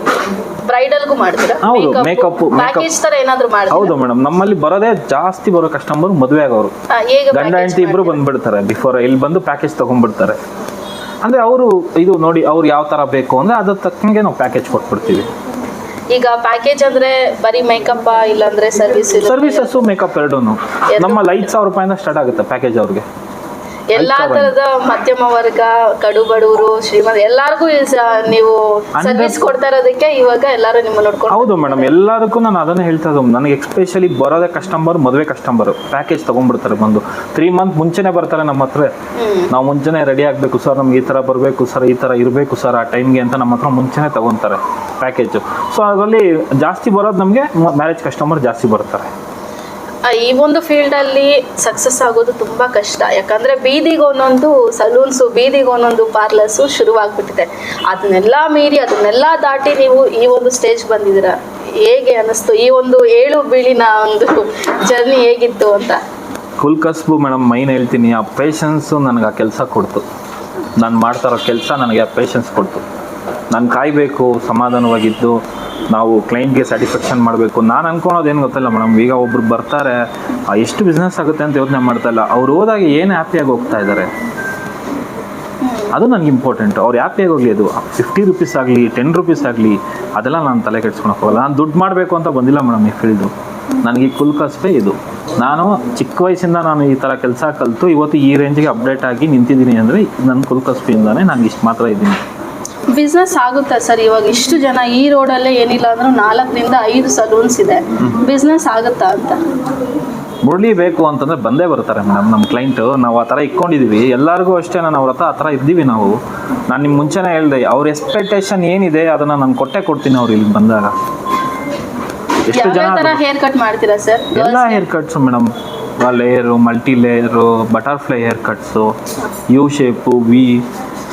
ಬ್ರೈಡಲ್ಗೂ ಮಾಡ್ತೀರಾ? ಹೌದು, ಮೇಕಪ್. ಪ್ಯಾಕೇಜ್ ತರ ಏನಾದ್ರು ಮಾಡ್ತೀರಾ? ಹೌದು ಮೇಡಮ್ ನಮ್ಮಲ್ಲಿ ಬರೋದೇ ಜಾಸ್ತಿ ಬರೋ ಕಸ್ಟಮರ್ ಮದುವೆ ಆಗೋರು. ಗಂಡ ಹೆಂಡತಿ ಇಬ್ರು ಬಂದ್ಬಿಡ್ತಾರೆ. ಬಿಫೋರ್ ಇಲ್ಲಿ ಬಂದು ಪ್ಯಾಕೇಜ್ ತೊಗೊಂಡ್ಬಿಡ್ತಾರೆ. ಅಂದರೆ ಅವರು ಇದು ನೋಡಿ ಅವ್ರು ಯಾವ ಥರ ಬೇಕು ಅಂದರೆ ಅದ್ರ ತಕ್ಕಂಗೆ ನಾವು ಪ್ಯಾಕೇಜ್ ಕೊಟ್ಬಿಡ್ತೀವಿ. ಈಗ ಪ್ಯಾಕೇಜ್ ಅಂದ್ರೆ ಬರೀ ಮೇಕಪ್ ಇಲ್ಲಾಂದ್ರೆ ಸರ್ವಿಸ್ ಸರ್ವಿಸಸ್ ಮೇಕಪ್ ಎರಡೂ ನಮ್ಮ ಐದು ಸಾವಿರ ರೂಪಾಯಿಂದ ಸ್ಟಾರ್ಟ್ ಆಗುತ್ತೆ ಪ್ಯಾಕೇಜ್ ಅವ್ರಿಗೆ. ಎಲ್ಲಾ ತರದ ಮಧ್ಯಮ ವರ್ಗ ಕಡು ಬಡವರು ಶ್ರೀಮಂತ ಎಲ್ಲಾರ್ಗೂ ನೀವು ಸರ್ವಿಸ್ ಕೊಡ್ತಾ ಇರೋದಕ್ಕೆ ಇವಾಗ ಎಲ್ಲಾರು ನಿಮ್ಮ ನೋಡ್ಕೊಂಡು ಹೌದು ಮೇಡಮ್ ಎಲ್ಲದಕ್ಕೂ ನಾನು ಅದನ್ನೇ ಹೇಳ್ತಾ ಇದ್ದು ನನಗೆ ಎಕ್ಸ್ಪೆಷಲಿ ಬರೋದ ಕಸ್ಟಮರ್ ಮದುವೆ ಕಸ್ಟಮರ್ ಪ್ಯಾಕೇಜ್ ತಗೊಂಡ್ಬಿಡ್ತಾರೆ ಬಂದು. ತ್ರೀ ಮಂತ್ ಮುಂಚೆನೆ ಬರ್ತಾರೆ ನಮ್ಮ ಹತ್ರ. ನಾವು ಮುಂಚೆನೆ ರೆಡಿ ಆಗಬೇಕು ಸರ್ ನಮ್ಗೆ ಈ ಥರ ಬರಬೇಕು ಸರ್ ಈ ಥರ ಇರಬೇಕು ಸರ್ ಆ ಟೈಮ್ಗೆ ಅಂತ ನಮ್ಮ ಹತ್ರ ಮುಂಚೆನೆ ತಗೊಂತಾರೆ ಪ್ಯಾಕೇಜು ಸೊ ಅದರಲ್ಲಿ ಜಾಸ್ತಿ ಬರೋದು ನಮಗೆ ಮ್ಯಾರೇಜ್ ಕಸ್ಟಮರ್ ಜಾಸ್ತಿ ಬರ್ತಾರೆ. ಈ ಒಂದು ಫೀಲ್ಡ್ ಅಲ್ಲಿ ಸಕ್ಸಸ್ ಆಗೋದು ತುಂಬಾ ಕಷ್ಟ. ಯಾಕಂದ್ರೆ ಬೀದಿಗೆ ಒಂದೊಂದು ಸಲೂನ್ಸ್ ಬೀದಿಗೆ ಒಂದೊಂದು ಪಾರ್ಲರ್ಸ್ ಶುರುವಾಗ್ಬಿಟ್ಟಿದೆ. ಅದನ್ನೆಲ್ಲ ಮೀರಿ, ಅದನ್ನೆಲ್ಲ ದಾಟಿ ನೀವು ಈ ಒಂದು ಸ್ಟೇಜ್ ಬಂದಿದ್ದೀರ? ಹೇಗೆ ಅನಿಸ್ತು ಈ ಒಂದು ಏಳು ಬೀಳಿನ ಒಂದು ಜರ್ನಿ ಹೇಗಿತ್ತು ಅಂತ? ಫುಲ್ ಕಸ್ಬು ಮೇಡಮ್ ಮೈನ್ ಹೇಳ್ತೀನಿ, ಆ ಪೇಷನ್ಸ್ ನನಗೆ ಆ ಕೆಲಸ ಕೊಡ್ತು. ನಾನು ಮಾಡ್ತಾ ಇರೋ ಕೆಲಸ ನನಗೆ ಆ ಪೇಷನ್ಸ್ ಕೊಡ್ತು. ನಾನು ಕಾಯಬೇಕು, ಸಮಾಧಾನವಾಗಿದ್ದು, ನಾವು ಕ್ಲೈಂಟ್ಗೆ ಸ್ಯಾಟಿಸ್ಫ್ಯಾಕ್ಷನ್ ಮಾಡಬೇಕು. ನಾನು ಅನ್ಕೊಳೋದೇನು ಗೊತ್ತಿಲ್ಲ ಮೇಡಮ್ ಈಗ ಒಬ್ಬರು ಬರ್ತಾರೆ ಎಷ್ಟು ಬಿಸ್ನೆಸ್ ಆಗುತ್ತೆ ಅಂತ ಯೋಚನೆ ಮಾಡ್ತಾ ಇಲ್ಲ. ಅವ್ರು ಹೋದಾಗ ಏನು ಹ್ಯಾಪಿಯಾಗಿ ಹೋಗ್ತಾ ಇದ್ದಾರೆ ಅದು ನನಗೆ ಇಂಪಾರ್ಟೆಂಟ್ ಅವ್ರು ಹ್ಯಾಪಿಯಾಗಿ ಹೋಗಲಿ, ಅದು ಫಿಫ್ಟಿ ರುಪೀಸ್ ಆಗಲಿ ಟೆನ್ ರುಪೀಸ್ ಆಗಲಿ, ಅದೆಲ್ಲ ನಾನು ತಲೆ ಕೆಡ್ಸ್ಕೊಳಕ್ಕೆ ಹೋಗಲ್ಲ. ನಾನು ದುಡ್ಡು ಮಾಡಬೇಕು ಅಂತ ಬಂದಿಲ್ಲ ಮೇಡಮ್ ಈ ಫೀಲ್ಡು ನನಗೆ ಕುಲ್ ಕಸ್ಬೇ ಇದು. ನಾನು ಚಿಕ್ಕ ವಯಸ್ಸಿಂದ ನಾನು ಈ ಥರ ಕೆಲಸ ಕಲಿತು, ಇವತ್ತು ಈ ರೇಂಜ್ಗೆ ಅಪ್ಡೇಟ್ ಆಗಿ ನಿಂತಿದ್ದೀನಿ ಅಂದರೆ ನನ್ನ ಕುಲ್ ಕಸ್ಬಿಂದಾನೇ ನಾನು ಇಷ್ಟು ಮಾತ್ರ ಇದ್ದೀನಿ. ಬಿಸ್ನೆಸ್ ಆಗುತ್ತಾ ಸರ್? ಇವಾಗ ಇಷ್ಟು ಜನ ಈ ರೋಡಲ್ಲೇ ಏನಿಲ್ಲ ಅಂದ್ರೂ ನಾಲ್ಕರಿಂದ ಐದು ಸಲೂನ್ಸ್ ಇದೆ. ಬಿಸ್ನೆಸ್ ಆಗುತ್ತಾ ಅಂತ? ಮುರಳಿ ಬೇಕು ಅಂತಂದ್ರೆ ಬಂದೇ ಬರ್ತಾರೆ ಮೇಡಮ್ ನಮ್ಮ ಕ್ಲೈಂಟು ನಾವು ಆ ಥರ ಇಟ್ಕೊಂಡಿದ್ದೀವಿ ಎಲ್ಲರಿಗೂ ಅಷ್ಟೇ ನಾನು ಅವ್ರ ಹತ್ರ ಆ ಥರ ಇದ್ದೀವಿ ನಾವು. ನಾನು ನಿಮ್ಮ ಮುಂಚೆನೇ ಹೇಳಿದೆ ಅವ್ರ ಎಕ್ಸ್ಪೆಕ್ಟೇಷನ್ ಏನಿದೆ ಅದನ್ನು ನಾನು ಕೊಟ್ಟೆ ಕೊಡ್ತೀನಿ ಅವ್ರು ಇಲ್ಲಿ ಬಂದಾಗ. ಎಷ್ಟು ಜನ ಯಾವ ತರ ಹೇರ್ ಕಟ್ ಮಾಡ್ತೀರಾ ಸರ್ ಎಲ್ಲ hair cuts madam layer multi layer butterfly hair cuts U shape V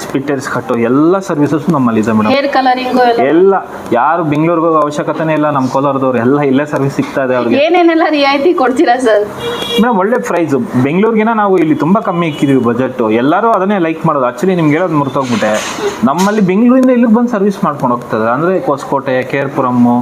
ಸ್ಪಿಟ್ಟರ್ಸ್ cut ಎಲ್ಲ ಸರ್ವಿಸಸ್ ನಮ್ಮಲ್ಲಿದೆ ಮೇಡಮ್ ಹೇರ್ ಕಲರಿಂಗು ಎಲ್ಲ. ಯಾರು ಬೆಂಗಳೂರಿಗೆ ಹೋಗೋ ಅವಶ್ಯಕತೆನೇ ಇಲ್ಲ ನಮ್ಮ ಕೋಲಾರದವ್ರು ಎಲ್ಲ ಇಲ್ಲೇ ಸರ್ವಿಸ್ ಸಿಗ್ತಾ ಇದೆ ಅವ್ರಿಗೆ. ಏನೇನೆಲ್ಲ ರಿಯಾಯಿತಿ ಕೊಡ್ತೀರಾ ಸರ್ ಮೇಡಮ್ ಒಳ್ಳೆ ಪ್ರೈಸ್ ಬೆಂಗಳೂರಿಗಿನ ನಾವು ಇಲ್ಲಿ ತುಂಬ ಕಮ್ಮಿ ಇಕ್ಕಿದೀವಿ ಬಜೆಟ್ ಎಲ್ಲರೂ ಅದನ್ನೇ ಲೈಕ್ ಮಾಡೋದು. ಆಕ್ಚುಲಿ ನಿಮ್ಗೆ ಹೇಳೋದು ಮುರ್ತೋಗ್ಬಿಟ್ಟೆ. ನಮ್ಮಲ್ಲಿ ಬೆಂಗಳೂರಿಂದ ಇಲ್ಲಿಗೆ ಬಂದು ಸರ್ವಿಸ್ ಮಾಡ್ಕೊಂಡು ಹೋಗ್ತದೆ. ಅಂದರೆ ಹೊಸಕೋಟೆ ಕೆ ಆರ್ ಪುರಮ್ಮು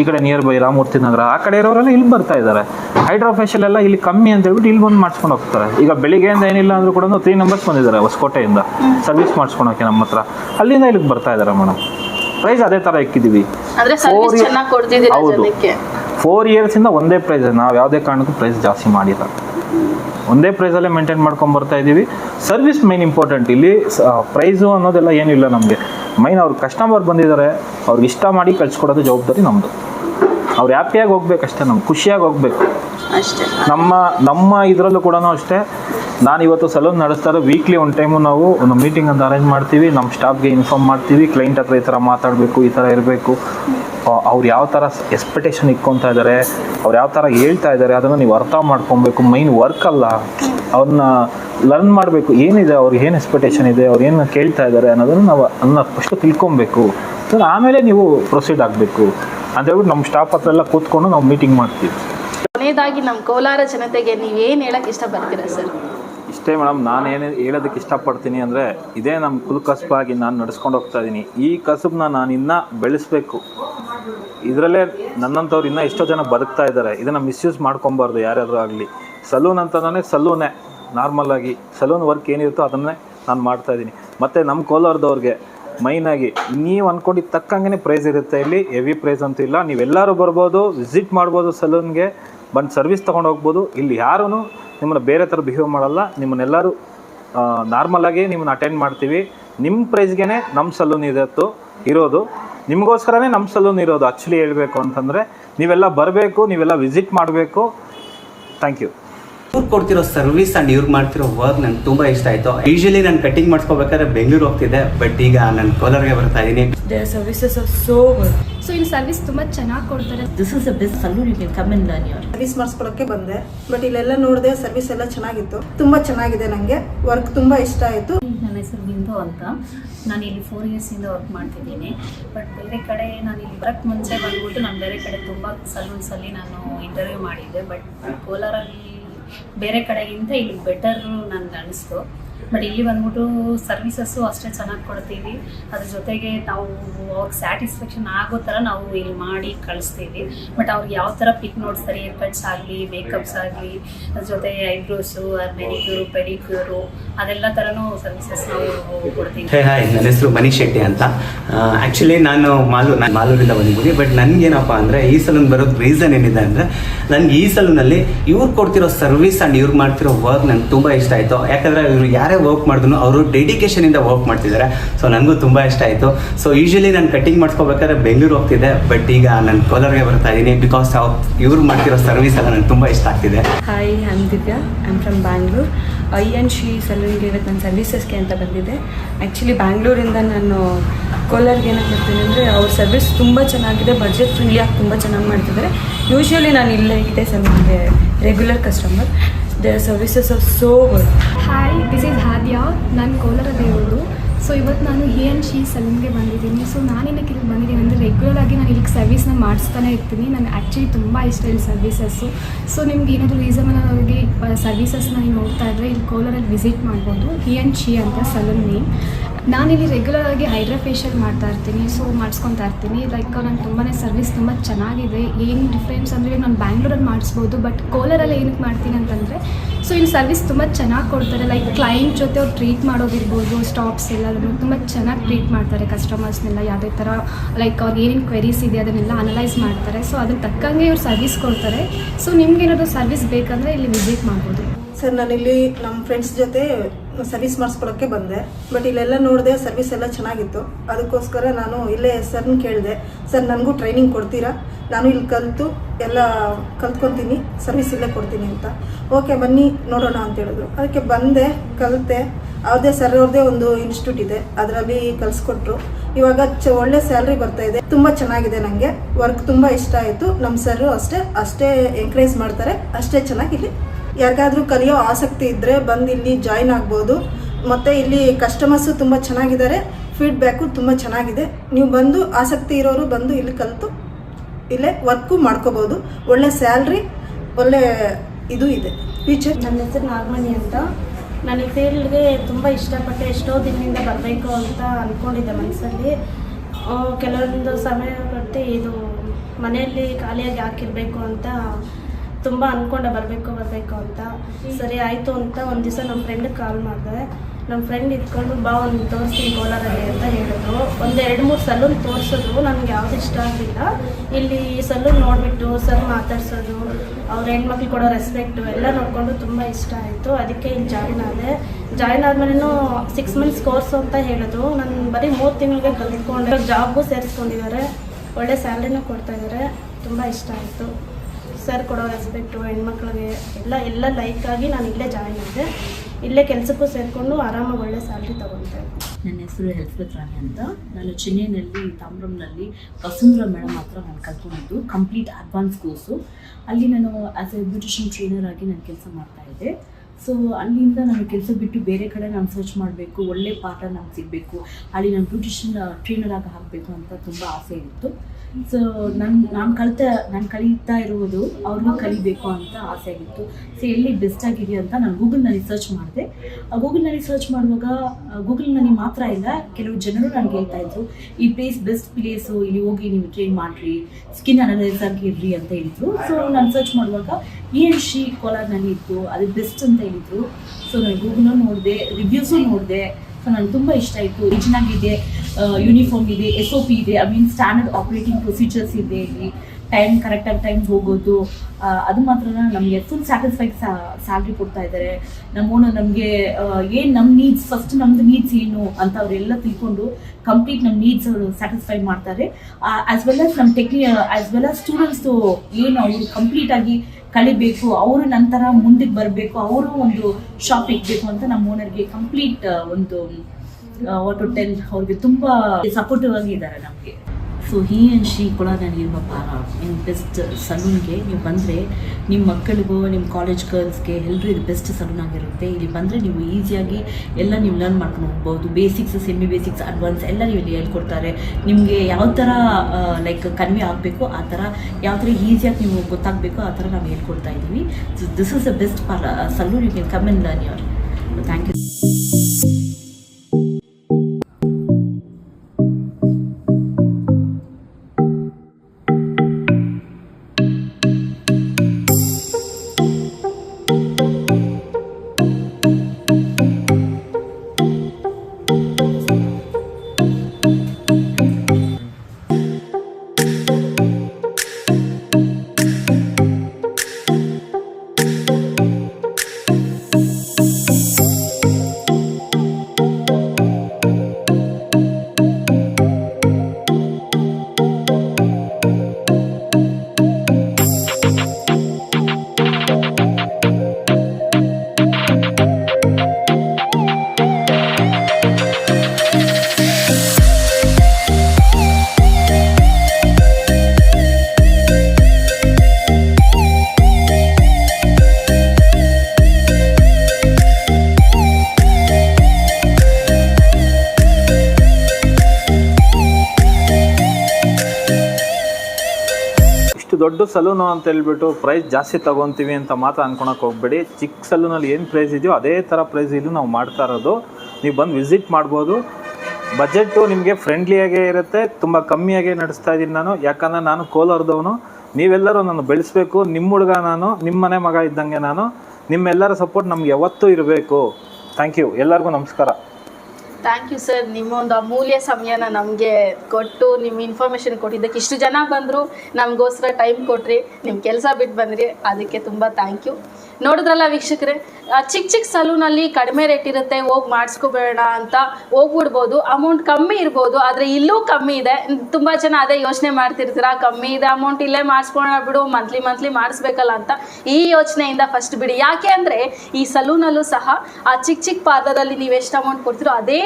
ಈ ಕಡೆ ನಿಯರ್ ಬೈ ರಾಮೂರ್ತಿ ನಗರ ಆ ಕಡೆ ಇರೋರೆಲ್ಲ ಇಲ್ಲಿ ಬರ್ತಾ ಇದ್ದಾರೆ ಹೈಡ್ರಾ ಫೇಶಿಯಲ್ ಎಲ್ಲ ಇಲ್ಲಿ ಕಮ್ಮಿ ಅಂತ ಹೇಳ್ಬಿಟ್ಟು ಇಲ್ಲಿ ಬಂದು ಮಾಡಿಸ್ಕೊಂಡು ಹೋಗ್ತಾರೆ. ಈಗ ಬೆಳಿಗ್ಗೆಯಿಂದ ಏನಿಲ್ಲ ಅಂದರೂ ಕೂಡ ತ್ರೀ ನಂಬರ್ಸ್ ಬಂದಿದ್ದಾರೆ ಹೊಸಕೋಟೆಯಿಂದ. ಸರ್ವಿಸ್ ಮಾಡಿಸ್ಕೊಳಕ್ಕೆ ನಮ್ಮ ಹತ್ರ. ಅಲ್ಲಿಂದ ಇಲ್ಲಿಗೆ ಬರ್ತಾ ಇದ್ದಾರೆ ಮೇಡಮ್. ಪ್ರೈಸ್ ಅದೇ ಥರ ಇಕ್ಕಿದ್ದೀವಿ ಹೌದು. ಫೋರ್ ಇಯರ್ಸಿಂದ ಒಂದೇ ಪ್ರೈಸ್ ನಾವು ಯಾವುದೇ ಕಾರಣಕ್ಕೂ ಪ್ರೈಸ್ ಜಾಸ್ತಿ ಮಾಡಿಲ್ಲ. ಒಂದೇ ಪ್ರೈಸಲ್ಲೇ ಮೇಂಟೈನ್ ಮಾಡ್ಕೊಂಡು ಬರ್ತಾ ಇದ್ದೀವಿ. ಸರ್ವಿಸ್ ಮೈನ್ ಇಂಪಾರ್ಟೆಂಟ್ ಇಲ್ಲಿ ಪ್ರೈಸು ಅನ್ನೋದೆಲ್ಲ ಏನಿಲ್ಲ ನಮಗೆ. ಮೈನ್ ಅವ್ರ ಕಸ್ಟಮರ್ ಬಂದಿದ್ದಾರೆ ಅವ್ರಿಗೆ ಇಷ್ಟ ಮಾಡಿ ಕಳ್ಸಿಕೊಡೋದು ಜವಾಬ್ದಾರಿ ನಮ್ಮದು ಅವ್ರು ಹ್ಯಾಪಿಯಾಗಿ ಹೋಗ್ಬೇಕಷ್ಟೇ ನಮ್ಗೆ ಖುಷಿಯಾಗಿ ಹೋಗ್ಬೇಕು. ಅಷ್ಟೇ. ನಮ್ಮ ನಮ್ಮ ಇದರಲ್ಲೂ ಕೂಡ ಅಷ್ಟೇ. ನಾನು ಇವತ್ತು ಸಲೂನ್ ನಡೆಸ್ತಾರೆ. ವೀಕ್ಲಿ ಒಂದು ಟೈಮು ನಾವು ಒಂದು ಮೀಟಿಂಗ್ ಅಂತ ಅರೇಂಜ್ ಮಾಡ್ತೀವಿ. ನಮ್ಮ ಸ್ಟಾಫ್ಗೆ ಇನ್ಫಾರ್ಮ್ ಮಾಡ್ತೀವಿ. ಕ್ಲೈಂಟ್ ಹತ್ರ ಈ ಥರ ಮಾತಾಡಬೇಕು, ಈ ಥರ ಇರಬೇಕು. ಅವ್ರು ಯಾವ ಥರ ಎಕ್ಸ್ಪೆಕ್ಟೇಷನ್ ಇಟ್ಕೊತಾ ಇದ್ದಾರೆ ಅವ್ರು ಯಾವ ಥರ ಹೇಳ್ತಾ ಇದ್ದಾರೆ ಅದನ್ನು ನೀವು ಅರ್ಥ ಮಾಡ್ಕೊಬೇಕು. ಮೈನ್ ವರ್ಕ್ ಅಲ್ಲ. ಅವ್ರನ್ನ ಲರ್ನ್ ಮಾಡಬೇಕು. ಏನಿದೆ ಅವ್ರಿಗೆ ಏನು ಎಕ್ಸ್ಪೆಕ್ಟೇಷನ್ ಇದೆ, ಅವ್ರು ಏನು ಕೇಳ್ತಾ ಇದ್ದಾರೆ ಅನ್ನೋದನ್ನು ನಾವು ಅದನ್ನ ಫಸ್ಟು ತಿಳ್ಕೊಬೇಕು. ಸೊ ಆಮೇಲೆ ನೀವು ಪ್ರೊಸೀಡ್ ಆಗಬೇಕು. ಅಂತ ಹೇಳ್ಬಿಟ್ಟು ನಮ್ಮ ಸ್ಟಾಫ್ ಹತ್ರ ಎಲ್ಲ ಕೂತ್ಕೊಂಡು ನಾವು ಮೀಟಿಂಗ್ ಮಾಡ್ತೀವಿ. ಕೊನೆಯದಾಗಿ ನಮ್ಮ ಕೋಲಾರ ಜನತೆಗೆ ನೀವೇನು ಹೇಳಕ್ಕೆ ಇಷ್ಟಪಡ್ತೀರಾ ಸರ್? ಇಷ್ಟೇ ಮೇಡಮ್, ನಾನು ಏನು ಹೇಳೋದಕ್ಕೆ ಇಷ್ಟಪಡ್ತೀನಿ ಅಂದರೆ ಇದೇ ನಮ್ಮ ಕುಲ್ ಕಸುಬಾಗಿ ನಾನು ನಡೆಸ್ಕೊಂಡು ಹೋಗ್ತಾ ಇದ್ದೀನಿ ಈ ಕಸುಬನ್ನ ನಾನು ಇನ್ನೂ ಬೆಳೆಸಬೇಕು. ಇದರಲ್ಲೇ ನನ್ನಂಥವ್ರು ಇನ್ನೂ ಎಷ್ಟೋ ಜನ ಬದುಕ್ತಾ ಇದ್ದಾರೆ. ಇದನ್ನು ಮಿಸ್ಯೂಸ್ ಮಾಡ್ಕೊಬಾರ್ದು ಯಾರ್ಯಾದ್ರೂ ಆಗಲಿ. ಸಲೂನ್ ಅಂತಂದ್ರೆ ಸಲೂನೇ. ನಾರ್ಮಲಾಗಿ ಸಲೂನ್ ವರ್ಕ್ ಏನಿರುತ್ತೋ ಅದನ್ನೇ ನಾನು ಮಾಡ್ತಾ ಇದ್ದೀನಿ ಮತ್ತು ನಮ್ಮ ಕೋಲಾರದವ್ರಿಗೆ ಮೈನಾಗಿ ನೀವು ಅಂದ್ಕೊಂಡು ತಕ್ಕಂಗೆ ಪ್ರೈಸ್ ಇರುತ್ತೆ ಇಲ್ಲಿ. ಹೆವಿ ಪ್ರೈಸ್ ಅಂತೂ ಇಲ್ಲ. ನೀವೆಲ್ಲರೂ ಬರ್ಬೋದು ವಿಸಿಟ್ ಮಾಡ್ಬೋದು ಸಲೂನ್ಗೆ. ಬಂದು ಸರ್ವಿಸ್ ತೊಗೊಂಡು ಹೋಗ್ಬೋದು. ಇಲ್ಲಿ ಯಾರೂ ನಿಮ್ಮನ್ನು ಬೇರೆ ಥರ ಬಿಹೇವ್ ಮಾಡಲ್ಲ, ನಿಮ್ಮನ್ನೆಲ್ಲರೂ ನಾರ್ಮಲಾಗಿ ನಿಮ್ಮನ್ನ ಅಟೆಂಡ್ ಮಾಡ್ತೀವಿ. ನಿಮ್ಮ ಪ್ರೈಸ್ಗೆ ನಮ್ಮ ಸಲೂನ್ ಇರತ್ತು ಇರೋದು. ನಿಮಗೋಸ್ಕರನೇ ನಮ್ಮ ಸಲೂನ್ ಇರೋದು ಆ್ಯಕ್ಚುಲಿ ಹೇಳಬೇಕು ಅಂತಂದರೆ, ನೀವೆಲ್ಲ ಬರಬೇಕು, ನೀವೆಲ್ಲ ವಿಸಿಟ್ ಮಾಡಬೇಕು. ಥ್ಯಾಂಕ್ ಯು ಇವ್ರು ಕೊಡ್ತಿರೋ ಸರ್ವಿಸ್ ಅಂಡ್ ಇವ್ರು ಮಾಡ್ತಿರೋ ವರ್ಕ್ ನಂಗೆ ತುಂಬಾ ಇಷ್ಟ ಆಯ್ತು. ಯೂಶಲಿ ನಾನು ಕಟಿಂಗ್ ಮಾಡ್ಕೋಬೇಕಾದ್ರೆ ಬೆಂಗಳೂರು ಹೋಗ್ತಿದ್ದೆ ಬಟ್ ಈಗ ನಾನು ಕೋಲಾರ್ಗೆ ಬರ್ತಾ ಇದ್ದೀನಿ Their services are so good. So ಇಲ್ಲಿ ಸರ್ವಿಸ್ ತುಂಬಾ ಚೆನ್ನಾಗಿ ಕೊಡ್ತಾರೆ. This is the best salon you can come and learn here. Service ಮಾಡಿಸ್ಕೊಳಕ್ಕೆ ಬಂದೆ ಬಟ್ ಇಲ್ಲೆಲ್ಲ ನೋಡಿದೆ ಸರ್ವಿಸ್ ಎಲ್ಲ ಚೆನ್ನಾಗಿತ್ತು. ತುಂಬಾ ಚೆನ್ನಾಗಿದೆ ನನಗೆ ವರ್ಕ್ ತುಂಬಾ ಇಷ್ಟ ಆಯಿತು. ನನ್ನ ಹೆಸರು ಬಿಂದು ಅಂತ. ನಾನು ಇಲ್ಲಿ ಫೋರ್ ಇಯರ್ಸಿಂದ ವರ್ಕ್ ಮಾಡ್ತಿದ್ದೀನಿ. ಬಟ್ ಬೇರೆ ಕಡೆ ನಾನು ಇಲ್ಲಿ ಬರೋಕ್ಕೆ ಮುಂಚೆ ಬಂದ್ಬಿಟ್ಟು ನಾನು ಬೇರೆ ಕಡೆ ತುಂಬ ಸಲೂನ್ಸಲ್ಲಿ ನಾನು ಇಂಟರ್ವ್ಯೂ ಮಾಡಿದ್ದೆ. ಬಟ್ ಕೋಲಾರಲ್ಲಿ ಬೇರೆ ಕಡೆಗಿಂತ ಇಲ್ಲಿ ಬೆಟರ್ ನನಗೆ ಅನಿಸ್ತು. ಬಟ್ ಇಲ್ಲಿ ಬಂದ್ಬಿಟ್ಟು ಸರ್ವಿಸಸ್ಸು ಅಷ್ಟೇ ಚೆನ್ನಾಗಿ ಕೊಡ್ತೀವಿ. ಅದ್ರ ಜೊತೆಗೆ ನಾವು ಅವ್ರಿಗೆ ಸ್ಯಾಟಿಸ್ಫ್ಯಾಕ್ಷನ್ ಆಗೋ ಥರ ನಾವು ಇಲ್ಲಿ ಮಾಡಿ ಕಳಿಸ್ತೀವಿ. ಬಟ್ ಅವ್ರಿಗೆ ಯಾವ ಥರ ಪಿಕ್ ನೋಡ್ತಾರೆ ಸರಿ ಕಟ್ಸ್ ಆಗಲಿ ಮೇಕಪ್ಸ್ ಆಗಲಿ, ಅದ್ರ ಜೊತೆ ಐಬ್ರೋಸು ಮೆನಿಕ್ಯೂರು ಪೆಡಿಕ್ಯೂರು ಅದೆಲ್ಲ ಥರನೂ ಸರ್ವಿಸಸ್ ನಾವು ಕೊಡ್ತೀವಿ. ಹಾಯ್, ನನ್ನ ಹೆಸರು ಮನೀಶ್ ಶೆಟ್ಟಿ ಅಂತ. ಆ್ಯಕ್ಚುಲಿ ನಾನು ಮಾಲೂರು ನಾನು ಮಾಲೂರಿಂದ ಬಂದಿದ್ದೀನಿ ಬಟ್ ನನಗೇನಪ್ಪ ಅಂದರೆ ಈ ಸಲೂನ್ ಬರೋದು ರೀಸನ್ ಏನಿದೆ ಅಂದರೆ ನನಗೆ ಈ ಸಲೂನಲ್ಲಿ ಇವ್ರು ಕೊಡ್ತಿರೋ ಸರ್ವಿಸ್ ಆ್ಯಂಡ್ ಇವ್ರು ಮಾಡ್ತಿರೋ ವರ್ಕ್ ನನಗೆ ತುಂಬ ಇಷ್ಟ ಆಯಿತು. ಯಾಕಂದರೆ ಇವರು ಯಾರೇ ವರ್ಕ್ ಮಾಡಿದ್ರು ಅವರು ಡೆಡಿಕೇಶನಿಂದ ವರ್ಕ್ ಮಾಡ್ತಿದ್ದಾರೆ ಸೊ ನನಗೂ ತುಂಬ ಇಷ್ಟ ಆಯಿತು. ಸೊ ಯೂಶ್ವಲಿ ನಾನು ಕಟಿಂಗ್ ಮಾಡಿಸ್ಕೋಬೇಕಾದ್ರೆ ಬೆಂಗಳೂರು ಹೋಗ್ತಿದ್ದೆ ಬಟ್ ಈಗ ನಾನು ಕೋಲಾರ್ಗೆ ಬರ್ತಾ ಇದ್ದೀನಿ ಬಿಕಾಸ್ ಇವ್ರು ಮಾಡ್ತಿರೋ ಸರ್ವಿಸ್ ಎಲ್ಲ ನನಗೆ ತುಂಬ ಇಷ್ಟ ಆಗ್ತಿದೆ. Hi I'm Divya I'm from Bangalore. He and she ಸಲೂನ್ಗೆ ಇವತ್ತು ನನ್ನ ಸರ್ವಿಸಸ್ಗೆ ಅಂತ ಬಂದಿದ್ದೆ ಆ್ಯಕ್ಚುಲಿ ಬ್ಯಾಂಗ್ಳೂರಿಂದ ನಾನು ಕೋಲಾರ್ಗೆ ಏನಕ್ಕೆ ಬರ್ತೀನಿ ಅಂದರೆ ಅವ್ರ ಸರ್ವಿಸ್ ತುಂಬ ಚೆನ್ನಾಗಿದೆ ಬಜೆಟ್ ಫ್ರೆಂಡ್ಲಿಯಾಗಿ ತುಂಬ ಚೆನ್ನಾಗಿ ಮಾಡ್ತಿದ್ದಾರೆ ಯೂಶ್ವಲಿ ನಾನು ಇಲ್ಲೇ ಇದೇ ಸಲೂನ್ಗೆ regular customer there services are so good hi this is ಹಾದ್ಯ ನಾನು ಕೋಲಾರದೇವರು ಸೊ ಇವತ್ತು ನಾನು ಹಿ ಆ್ಯಂಡ್ ಶಿ ಸಲೂನ್ಗೆ ಬಂದಿದ್ದೀನಿ. ಸೊ ನಾನೇನಕ್ಕೆ ಇಲ್ಲಿ ಬಂದಿದ್ದೀನಿ ಅಂದರೆ ರೆಗ್ಯುಲರ್ ಆಗಿ ನಾನು ಇಲ್ಲಿಗೆ ಸರ್ವಿಸ್ನ ಮಾಡಿಸ್ತಾನೆ ಇರ್ತೀನಿ. ನನಗೆ ಆ್ಯಕ್ಚುಲಿ ತುಂಬ ಇಷ್ಟ ಇಲ್ಲಿ ಸರ್ವಿಸಸ್ಸು ಸೊ ನಿಮ್ಗೆ ಏನಾದರೂ ರೀಸನ್ ಆಗಿ ಸರ್ವಿಸಸ್ನ ನೀವು ನೋಡ್ತಾ ಇದ್ದರೆ ಇಲ್ಲಿ ಕೋಲಾರಲ್ಲಿ ವಿಸಿಟ್ ಮಾಡ್ಬೋದು. ಹಿ ಆ್ಯಂಡ್ ಶಿ ಅಂತ ಸಲೂನ್ ನೇಮ್ ನಾನಿಲ್ಲಿ ರೆಗ್ಯುಲರ್ ಆಗಿ ಹೈಡ್ರಾ ಫೇಶಿಯಲ್ ಮಾಡ್ತಾ ಇರ್ತೀನಿ ಸೊ ಮಾಡಿಸ್ಕೊತಾ ಇರ್ತೀನಿ. ಲೈಕ್ ನಂಗೆ ತುಂಬಾ ಸರ್ವಿಸ್ ತುಂಬ ಚೆನ್ನಾಗಿದೆ. ಏನು ಡಿಫ್ರೆನ್ಸ್ ಅಂದರೆ ನಾನು ಬ್ಯಾಂಗ್ಳೂರಲ್ಲಿ ಮಾಡಿಸ್ಬೋದು ಬಟ್ ಕೋಲಾರಲ್ಲಿ ಏನಕ್ಕೆ ಮಾಡ್ತೀನಿ ಅಂತಂದರೆ ಸೊ ಇಲ್ಲಿ ಸರ್ವಿಸ್ ತುಂಬ ಚೆನ್ನಾಗಿ ಕೊಡ್ತಾರೆ. ಲೈಕ್ ಕ್ಲೈಂಟ್ ಜೊತೆ ಅವ್ರು ಟ್ರೀಟ್ ಮಾಡೋದಿರ್ಬೋದು ಸ್ಟಾಪ್ಸ್ ಎಲ್ಲದನ್ನು ತುಂಬ ಚೆನ್ನಾಗಿ ಟ್ರೀಟ್ ಮಾಡ್ತಾರೆ ಕಸ್ಟಮರ್ಸ್ನೆಲ್ಲ ಯಾವುದೇ ಥರ ಲೈಕ್ ಅವ್ರಿಗೆ ಏನೇನು ಕ್ವೆರೀಸ್ ಇದೆ ಅದನ್ನೆಲ್ಲ ಅನಲೈಸ್ ಮಾಡ್ತಾರೆ. ಸೊ ಅದಕ್ಕೆ ತಕ್ಕಂಗೆ ಇವ್ರು ಸರ್ವಿಸ್ ಕೊಡ್ತಾರೆ. ಸೊ ನಿಮ್ಗೆ ಏನಾದರೂ ಸರ್ವಿಸ್ ಬೇಕಂದರೆ ಇಲ್ಲಿ ವಿಸಿಟ್ ಮಾಡ್ಬೋದು. ಸರ್ ನಾನಿಲ್ಲಿ ನಮ್ಮ ಫ್ರೆಂಡ್ಸ್ ಜೊತೆ ಸರ್ವಿಸ್ ಮಾಡಿಸ್ಕೊಳಕ್ಕೆ ಬಂದೆ. ಬಟ್ ಇಲ್ಲೆಲ್ಲ ನೋಡಿದೆ ಸರ್ವಿಸ್ ಎಲ್ಲ ಚೆನ್ನಾಗಿತ್ತು. ಅದಕ್ಕೋಸ್ಕರ ನಾನು ಇಲ್ಲೇ ಸರ್ನ ಕೇಳಿದೆ. ಸರ್ ನನಗೂ ಟ್ರೈನಿಂಗ್ ಕೊಡ್ತೀರಾ? ನಾನು ಇಲ್ಲಿ ಕಲಿತು, ಎಲ್ಲ ಕಲ್ತ್ಕೊತೀನಿ. ಸರ್ವಿಸ್ ಇಲ್ಲೇ ಕೊಡ್ತೀನಿ ಅಂತ. ಓಕೆ ಬನ್ನಿ, ನೋಡೋಣ ಅಂತ ಹೇಳಿದ್ರು. ಅದಕ್ಕೆ ಬಂದೆ, ಕಲಿತೆ. ಅವ್ರದ್ದೇ ಸರ್ ಅವ್ರದ್ದೇ ಒಂದು ಇನ್ಸ್ಟಿಟ್ಯೂಟ್ ಇದೆ. ಅದರಲ್ಲಿ ಕಲಿಸ್ಕೊಟ್ರು. ಇವಾಗ ಚ, ಒಳ್ಳೆ ಸ್ಯಾಲ್ರಿ ಬರ್ತಾ ಇದೆ. ತುಂಬ ಚೆನ್ನಾಗಿದೆ ನನಗೆ ವರ್ಕ್ ತುಂಬ ಇಷ್ಟ ಆಯಿತು. ನಮ್ಮ ಸರ್ ಅಷ್ಟೇ ಅಷ್ಟೇ ಎಂಕರೇಜ್ ಮಾಡ್ತಾರೆ. ಅಷ್ಟೇ ಚೆನ್ನಾಗಿ ಇಲ್ಲಿ ಯಾರಿಗಾದ್ರೂ ಕಲಿಯೋ ಆಸಕ್ತಿ ಇದ್ದರೆ ಬಂದು ಇಲ್ಲಿ ಜಾಯಿನ್ ಆಗ್ಬೋದು. ಮತ್ತು ಇಲ್ಲಿ ಕಸ್ಟಮರ್ಸು ತುಂಬ ಚೆನ್ನಾಗಿದ್ದಾರೆ. ಫೀಡ್ಬ್ಯಾಕು ತುಂಬ ಚೆನ್ನಾಗಿದೆ. ನೀವು ಬಂದು ಆಸಕ್ತಿ ಇರೋರು ಬಂದು ಇಲ್ಲಿ ಕಲಿತು ಇಲ್ಲೇ ವರ್ಕು ಮಾಡ್ಕೋಬೋದು. ಒಳ್ಳೆ ಸ್ಯಾಲ್ರಿ ಒಳ್ಳೆ ಇದು ಇದೆ. ಫ್ಯೂಚರ್ ನನ್ನ ಹೆಸರು ನಾಗಮಣಿ ಅಂತ. ನನಗೆ ಈ ಫೀಲ್ಡ್ಗೆ ತುಂಬ ಇಷ್ಟಪಟ್ಟೆ ಎಷ್ಟೋ ದಿನದಿಂದ ಬರಬೇಕು ಅಂತ ಅಂದ್ಕೊಂಡಿದ್ದೆ ಮನಸ್ಸಲ್ಲಿ ಕೆಲವೊಂದು ಸಮಯ ಬರುತ್ತೆ ಇದು ಮನೆಯಲ್ಲಿ ಖಾಲಿಯಾಗಿ ಹಾಕಿರಬೇಕು ಅಂತ ತುಂಬ ಅಂದ್ಕೊಂಡೆ ಬರಬೇಕು ಬರಬೇಕು ಅಂತ. ಸರಿ, ಆಯಿತು ಅಂತ ಒಂದು ದಿವಸ ನಮ್ಮ ಫ್ರೆಂಡ್ ಕಾಲ್ ಮಾಡಿದೆ. ನಮ್ಮ ಫ್ರೆಂಡ್ ಇದ್ಕೊಂಡು, ಬಾ, ಒಂದು ತೋರಿಸ್ತೀನಿ ಕೋಲಾರಲ್ಲಿ ಅಂತ ಹೇಳಿದ್ರು. ಒಂದು ಎರಡು ಮೂರು ಸಲೂನ್ ತೋರಿಸಿದ್ರು. ನನಗೆ ಯಾವ್ದು ಇಷ್ಟ ಆಗಲಿಲ್ಲ. ಇಲ್ಲಿ ಸಲೂನ್ ನೋಡಿಬಿಟ್ಟು ಸರ್ ಮಾತಾಡ್ಸೋದು, ಅವ್ರ ಹೆಣ್ಮಕ್ಳು ಕೊಡೋ ರೆಸ್ಪೆಕ್ಟು ಎಲ್ಲ ನೋಡಿಕೊಂಡು ತುಂಬ ಇಷ್ಟ ಆಯಿತು. ಅದಕ್ಕೆ ಇಲ್ಲಿ ಜಾಯ್ನ್ ಆದೆ. ಜಾಯ್ನ್ ಆದ್ಮೇಲೂ ಸಿಕ್ಸ್ ಮಂತ್ಸ್ ಕೋರ್ಸು ಅಂತ ಹೇಳಿದ್ರು. ನಾನು ಬರೀ ಮೂರು ತಿಂಗಳಿಗೆ ಕಲ್ತ್ಕೊಂಡೆ. ಜಾಬ್ಗೂ ಸೇರಿಸ್ಕೊಂಡಿದ್ದಾರೆ. ಒಳ್ಳೆ ಸ್ಯಾಲ್ರಿನೂ ಕೊಡ್ತಾ ಇದ್ದಾರೆ ತುಂಬ ಇಷ್ಟ ಆಯಿತು. ಸರ್ ಕೊಡೋ ರೆಸ್ಪೆಕ್ಟು ಹೆಣ್ಮಕ್ಳಿಗೆ ಎಲ್ಲ ಎಲ್ಲ ಲೈಕಾಗಿ ನಾನು ಇಲ್ಲೇ ಜಾಯ್ನ್ ಆದೆ. ಇಲ್ಲೇ ಕೆಲಸಕ್ಕೂ ಸೇರಿಕೊಂಡು ಆರಾಮಾಗಿ ಒಳ್ಳೆ ಸ್ಯಾಲ್ರಿ ತಗೊಂತೆ ನನ್ನ ಹೆಸರು ಹೆಲ್ಸ್ಬತ್ ರಾಣಿ ಅಂತ. ನಾನು ಚೆನ್ನೈನಲ್ಲಿ ತಾಮ್ರಂನಲ್ಲಿ ವಸುಂಧರಾ ಮೇಡಮ್ ಹತ್ರ ನಾನು ಕಲ್ತ್ಕೊಂಡಿದ್ದು ಕಂಪ್ಲೀಟ್ ಅಡ್ವಾನ್ಸ್ ಕೋರ್ಸು ಅಲ್ಲಿ ನಾನು ಆ್ಯಸ್ ಎ ಬ್ಯೂಟಿಷಿಯನ್ ಟ್ರೈನರ್ ಆಗಿ ನಾನು ಕೆಲಸ ಮಾಡ್ತಾ ಇದ್ದೆ. ಸೊ ಅಲ್ಲಿಂದ ನಾನು ಕೆಲಸ ಬಿಟ್ಟು ಬೇರೆ ಕಡೆ ನಾನು ಸರ್ಚ್ ಮಾಡಬೇಕು, ಒಳ್ಳೆ ಪಾಠ ನಾನು ಸಿಗಬೇಕು, ಅಲ್ಲಿ ನಾನು ಬ್ಯೂಟಿಷಿಯನ್ ಟ್ರೈನರ್ ಆಗಿ ಹಾಕಬೇಕು ಅಂತ ತುಂಬ ಆಸೆ ಇತ್ತು. ಸೊ ನನ್ನ ನಾನು ಕಲಿತ ನಾನು ಕಲಿತಾ ಇರುವುದು ಅವ್ರಿಗೂ ಕಲಿಬೇಕು ಅಂತ ಆಸೆ ಆಗಿತ್ತು. ಸೊ ಎಲ್ಲಿ ಬೆಸ್ಟ್ ಆಗಿದೆ ಅಂತ ನಾನು ಗೂಗಲ್ನಲ್ಲಿ ಸರ್ಚ್ ಮಾಡಿದೆ. ಗೂಗಲ್ನಲ್ಲಿ ಸರ್ಚ್ ಮಾಡುವಾಗ ಗೂಗಲ್ನಲ್ಲಿ ಮಾತ್ರ ಇಲ್ಲ, ಕೆಲವು ಜನರು ನನಗೆ ಹೇಳ್ತಾ ಇದ್ರು, ಈ ಪ್ಲೇಸ್ ಬೆಸ್ಟ್ ಪ್ಲೇಸು ಇಲ್ಲಿ ಹೋಗಿ ನೀವು ಟ್ರೈನ್ ಮಾಡಿರಿ ಸ್ಕಿನ್ ಅನಲೈಸ್ ಇರ್ರಿ ಅಂತ ಹೇಳಿದ್ರು. ಸೊ ನಾನು ಸರ್ಚ್ ಮಾಡುವಾಗ ಇ ಎನ್ ಶಿ ಕೋಲಾರ್ನಲ್ಲಿ ಇತ್ತು, ಅದು ಬೆಸ್ಟ್ ಅಂತ ಹೇಳಿದ್ರು. ಸೊ ನಾನು ಗೂಗಲ್ನೂ ನೋಡಿದೆ ರಿವ್ಯೂಸು ನೋಡಿದೆ. ಸೊ ನನಗೆ ತುಂಬ ಇಷ್ಟ ಆಯಿತು. ಚೆನ್ನಾಗಿದೆ ಯೂನಿಫಾರ್ಮ್ ಇದೆ ಎಸ್ ಒ ಪಿ ಇದೆ I mean standard operating procedures ಇದೆ ಇಲ್ಲಿ. ಟೈಮ್ ಕರೆಕ್ಟಾಗಿ ಟೈಮ್ ಹೋಗೋದು ಅದು ಮಾತ್ರ ನಮಗೆ ಫುಲ್ ಸ್ಯಾಟಿಸ್ಫೈ ಸ್ಯಾಲ್ರಿ ಕೊಡ್ತಾ ಇದ್ದಾರೆ ನಮ್ಮ ಓನರ್ ನಮಗೆ ಏನು ನಮ್ಮ ನೀಡ್ಸ್ ಫಸ್ಟ್ ನಮ್ದು ನೀಡ್ಸ್ ಏನು ಅಂತ ಅವರೆಲ್ಲ ತಿಳ್ಕೊಂಡು ಕಂಪ್ಲೀಟ್ ನಮ್ಮ ನೀಡ್ಸ್ ಅವರು ಸ್ಯಾಟಿಸ್ಫೈ ಮಾಡ್ತಾರೆ. ಆಸ್ ವೆಲ್ ಆಸ್ ನಮ್ಮ ಟೆಕ್ನಿ ಆಸ್ ವೆಲ್ ಆಸ್ ಸ್ಟೂಡೆಂಟ್ಸ್ದು ಏನು ಅವರು ಕಂಪ್ಲೀಟಾಗಿ ಕಲಿಬೇಕು ಅವರು ನಂತರ ಮುಂದಕ್ಕೆ ಬರಬೇಕು, ಅವರು ಒಂದು ಶಾಪ್ ಇಡಬೇಕು ಅಂತ ನಮ್ಮ ಓನರ್ಗೆ ಕಂಪ್ಲೀಟ್ ಒಂದು ವಾಟ್ ಟೆನ್ ಅವ್ರಿಗೆ ತುಂಬ ಸಪೋರ್ಟಿವ್ ಆಗಿ ಇದ್ದಾರೆ ನಮಗೆ. ಸೊ ಹೀ ಆ್ಯಂಡ್ ಶೀ ಕೂಡ ನನಗಿರುವ ಇನ್ ಬೆಸ್ಟ್ ಸಲೂನ್ಗೆ ನೀವು ಬಂದರೆ ನಿಮ್ಮ ಮಕ್ಕಳಿಗೂ ನಿಮ್ಮ ಕಾಲೇಜ್ ಗರ್ಲ್ಸ್ಗೆ ಎಲ್ಲರೂ ಇದು ಬೆಸ್ಟ್ ಸಲೂನ್ ಆಗಿರುತ್ತೆ. ಇಲ್ಲಿ ಬಂದರೆ ನೀವು ಈಸಿಯಾಗಿ ಎಲ್ಲ ನೀವು ಲರ್ನ್ ಮಾಡ್ಕೊಂಡು ಹೋಗ್ಬೋದು. ಬೇಸಿಕ್ಸ್ ಸೆಮಿ ಬೇಸಿಕ್ಸ್ ಅಡ್ವಾನ್ಸ್ ಎಲ್ಲ ನೀವು ಇಲ್ಲಿ ಹೇಳ್ಕೊಡ್ತಾರೆ. ನಿಮಗೆ ಯಾವ ಥರ ಲೈಕ್ ಕನ್ವೆ ಆಗಬೇಕು ಆ ಥರ ಯಾವ ಥರ ಈಸಿಯಾಗಿ ನೀವು ಗೊತ್ತಾಗಬೇಕು ಆ ಥರ ನಾವು ಹೇಳ್ಕೊಡ್ತಾ ಇದ್ದೀವಿ. So this is the best par salon you can come in learn your thank you ದೊಡ್ಡ ಸಲೂನು ಅಂತ ಹೇಳ್ಬಿಟ್ಟು ಪ್ರೈಸ್ ಜಾಸ್ತಿ ತಗೊಂತೀವಿ ಅಂತ ಮಾತ್ರ ಅನ್ಕೊಳಕ್ಕೆ ಹೋಗ್ಬೇಡಿ. ಚಿಕ್ಕ ಸಲೂನಲ್ಲಿ ಏನು ಪ್ರೈಸ್ ಇದೆಯೋ ಅದೇ ಥರ ಪ್ರೈಸ್ ಇಲ್ಲೂ ನಾವು ಮಾಡ್ತಾ ಇರೋದು. ನೀವು ಬಂದು ವಿಸಿಟ್ ಮಾಡ್ಬೋದು. ಬಜೆಟ್ಟು ನಿಮಗೆ ಫ್ರೆಂಡ್ಲಿಯಾಗೇ ಇರುತ್ತೆ. ತುಂಬ ಕಮ್ಮಿಯಾಗೇ ನಡೆಸ್ತಾ ಇದ್ದೀನಿ ನಾನು. ಯಾಕಂದರೆ ನಾನು ಕೋಲಾರದವನು. ನೀವೆಲ್ಲರೂ ನಾನು ಬೆಳೆಸ್ಬೇಕು. ನಿಮ್ಮ ಹುಡುಗ ನಾನು ನಿಮ್ಮ ಮನೆ ಮಗ ಇದ್ದಂಗೆ ನಾನು. ನಿಮ್ಮೆಲ್ಲರ ಸಪೋರ್ಟ್ ನಮ್ಗೆ ಯಾವತ್ತೂ ಇರಬೇಕು. ಥ್ಯಾಂಕ್ ಯು ಎಲ್ಲರಿಗೂ ನಮಸ್ಕಾರ. ಥ್ಯಾಂಕ್ ಯು ಸರ್ ನಿಮ್ಮ ಒಂದು ಅಮೂಲ್ಯ ಸಮಯನ ನಮಗೆ ಕೊಟ್ಟು, ನಿಮ್ಮ ಇನ್ಫಾರ್ಮೇಷನ್ ಕೊಟ್ಟಿದ್ದಕ್ಕೆ ಇಷ್ಟು ಜನ ಬಂದರು, ನಮಗೋಸ್ಕರ ಟೈಮ್ ಕೊಟ್ರಿ. ನಿಮ್ಮ ಕೆಲಸ ಬಿಟ್ಟು ಬಂದ್ರಿ. ಅದಕ್ಕೆ ತುಂಬ ಥ್ಯಾಂಕ್ ಯು ನೋಡಿದ್ರಲ್ಲ ವೀಕ್ಷಕರೇ ಚಿಕ್ಕ ಚಿಕ್ಕ ಸಲೂನಲ್ಲಿ ಕಡಿಮೆ ರೇಟ್ ಇರುತ್ತೆ, ಹೋಗಿ ಮಾಡಿಸ್ಕೋಬೇಡ ಅಂತ ಹೋಗ್ಬಿಡ್ಬೋದು. ಅಮೌಂಟ್ ಕಮ್ಮಿ ಇರ್ಬೋದು, ಆದರೆ ಇಲ್ಲೂ ಕಮ್ಮಿ ಇದೆ. ತುಂಬ ಜನ ಅದೇ ಯೋಚನೆ ಮಾಡ್ತಿರ್ತೀರ, ಕಮ್ಮಿ ಇದೆ ಅಮೌಂಟ್ ಇಲ್ಲೇ ಮಾಡಿಸ್ಕೊಳ ಬಿಡು ಮಂತ್ಲಿ ಮಂತ್ಲಿ ಮಾಡಿಸ್ಬೇಕಲ್ಲ ಅಂತ. ಈ ಯೋಚನೆಯಿಂದ ಫಸ್ಟ್ ಬಿಡಿ. ಯಾಕೆ ಅಂದರೆ, ಈ ಸಲೂನಲ್ಲೂ ಸಹ ಆ ಚಿಕ್ಕ ಚಿಕ್ಕ ಪಾದದಲ್ಲಿ ನೀವು ಎಷ್ಟು ಅಮೌಂಟ್ ಕೊಡ್ತೀರೋ, ಅದೇ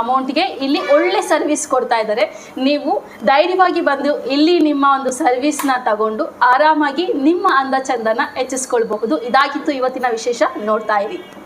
ಅಮೌಂಟ್ಗೆ ಇಲ್ಲಿ ಒಳ್ಳೆ ಸರ್ವಿಸ್ ಕೊಡ್ತಾ ಇದ್ದಾರೆ. ನೀವು ಧೈರ್ಯವಾಗಿ ಬಂದು ಇಲ್ಲಿ ನಿಮ್ಮ ಒಂದು ಸರ್ವಿಸ್ನ ತಗೊಂಡು ಆರಾಮಾಗಿ ನಿಮ್ಮ ಅಂದ ಚಂದನ ಹೆಚ್ಚಿಸ್ಕೊಳ್ಬಹುದು. ಇದಾಗಿತ್ತು ಇವತ್ತಿನ ವಿಶೇಷ. ನೋಡ್ತಾ ಇರಿ.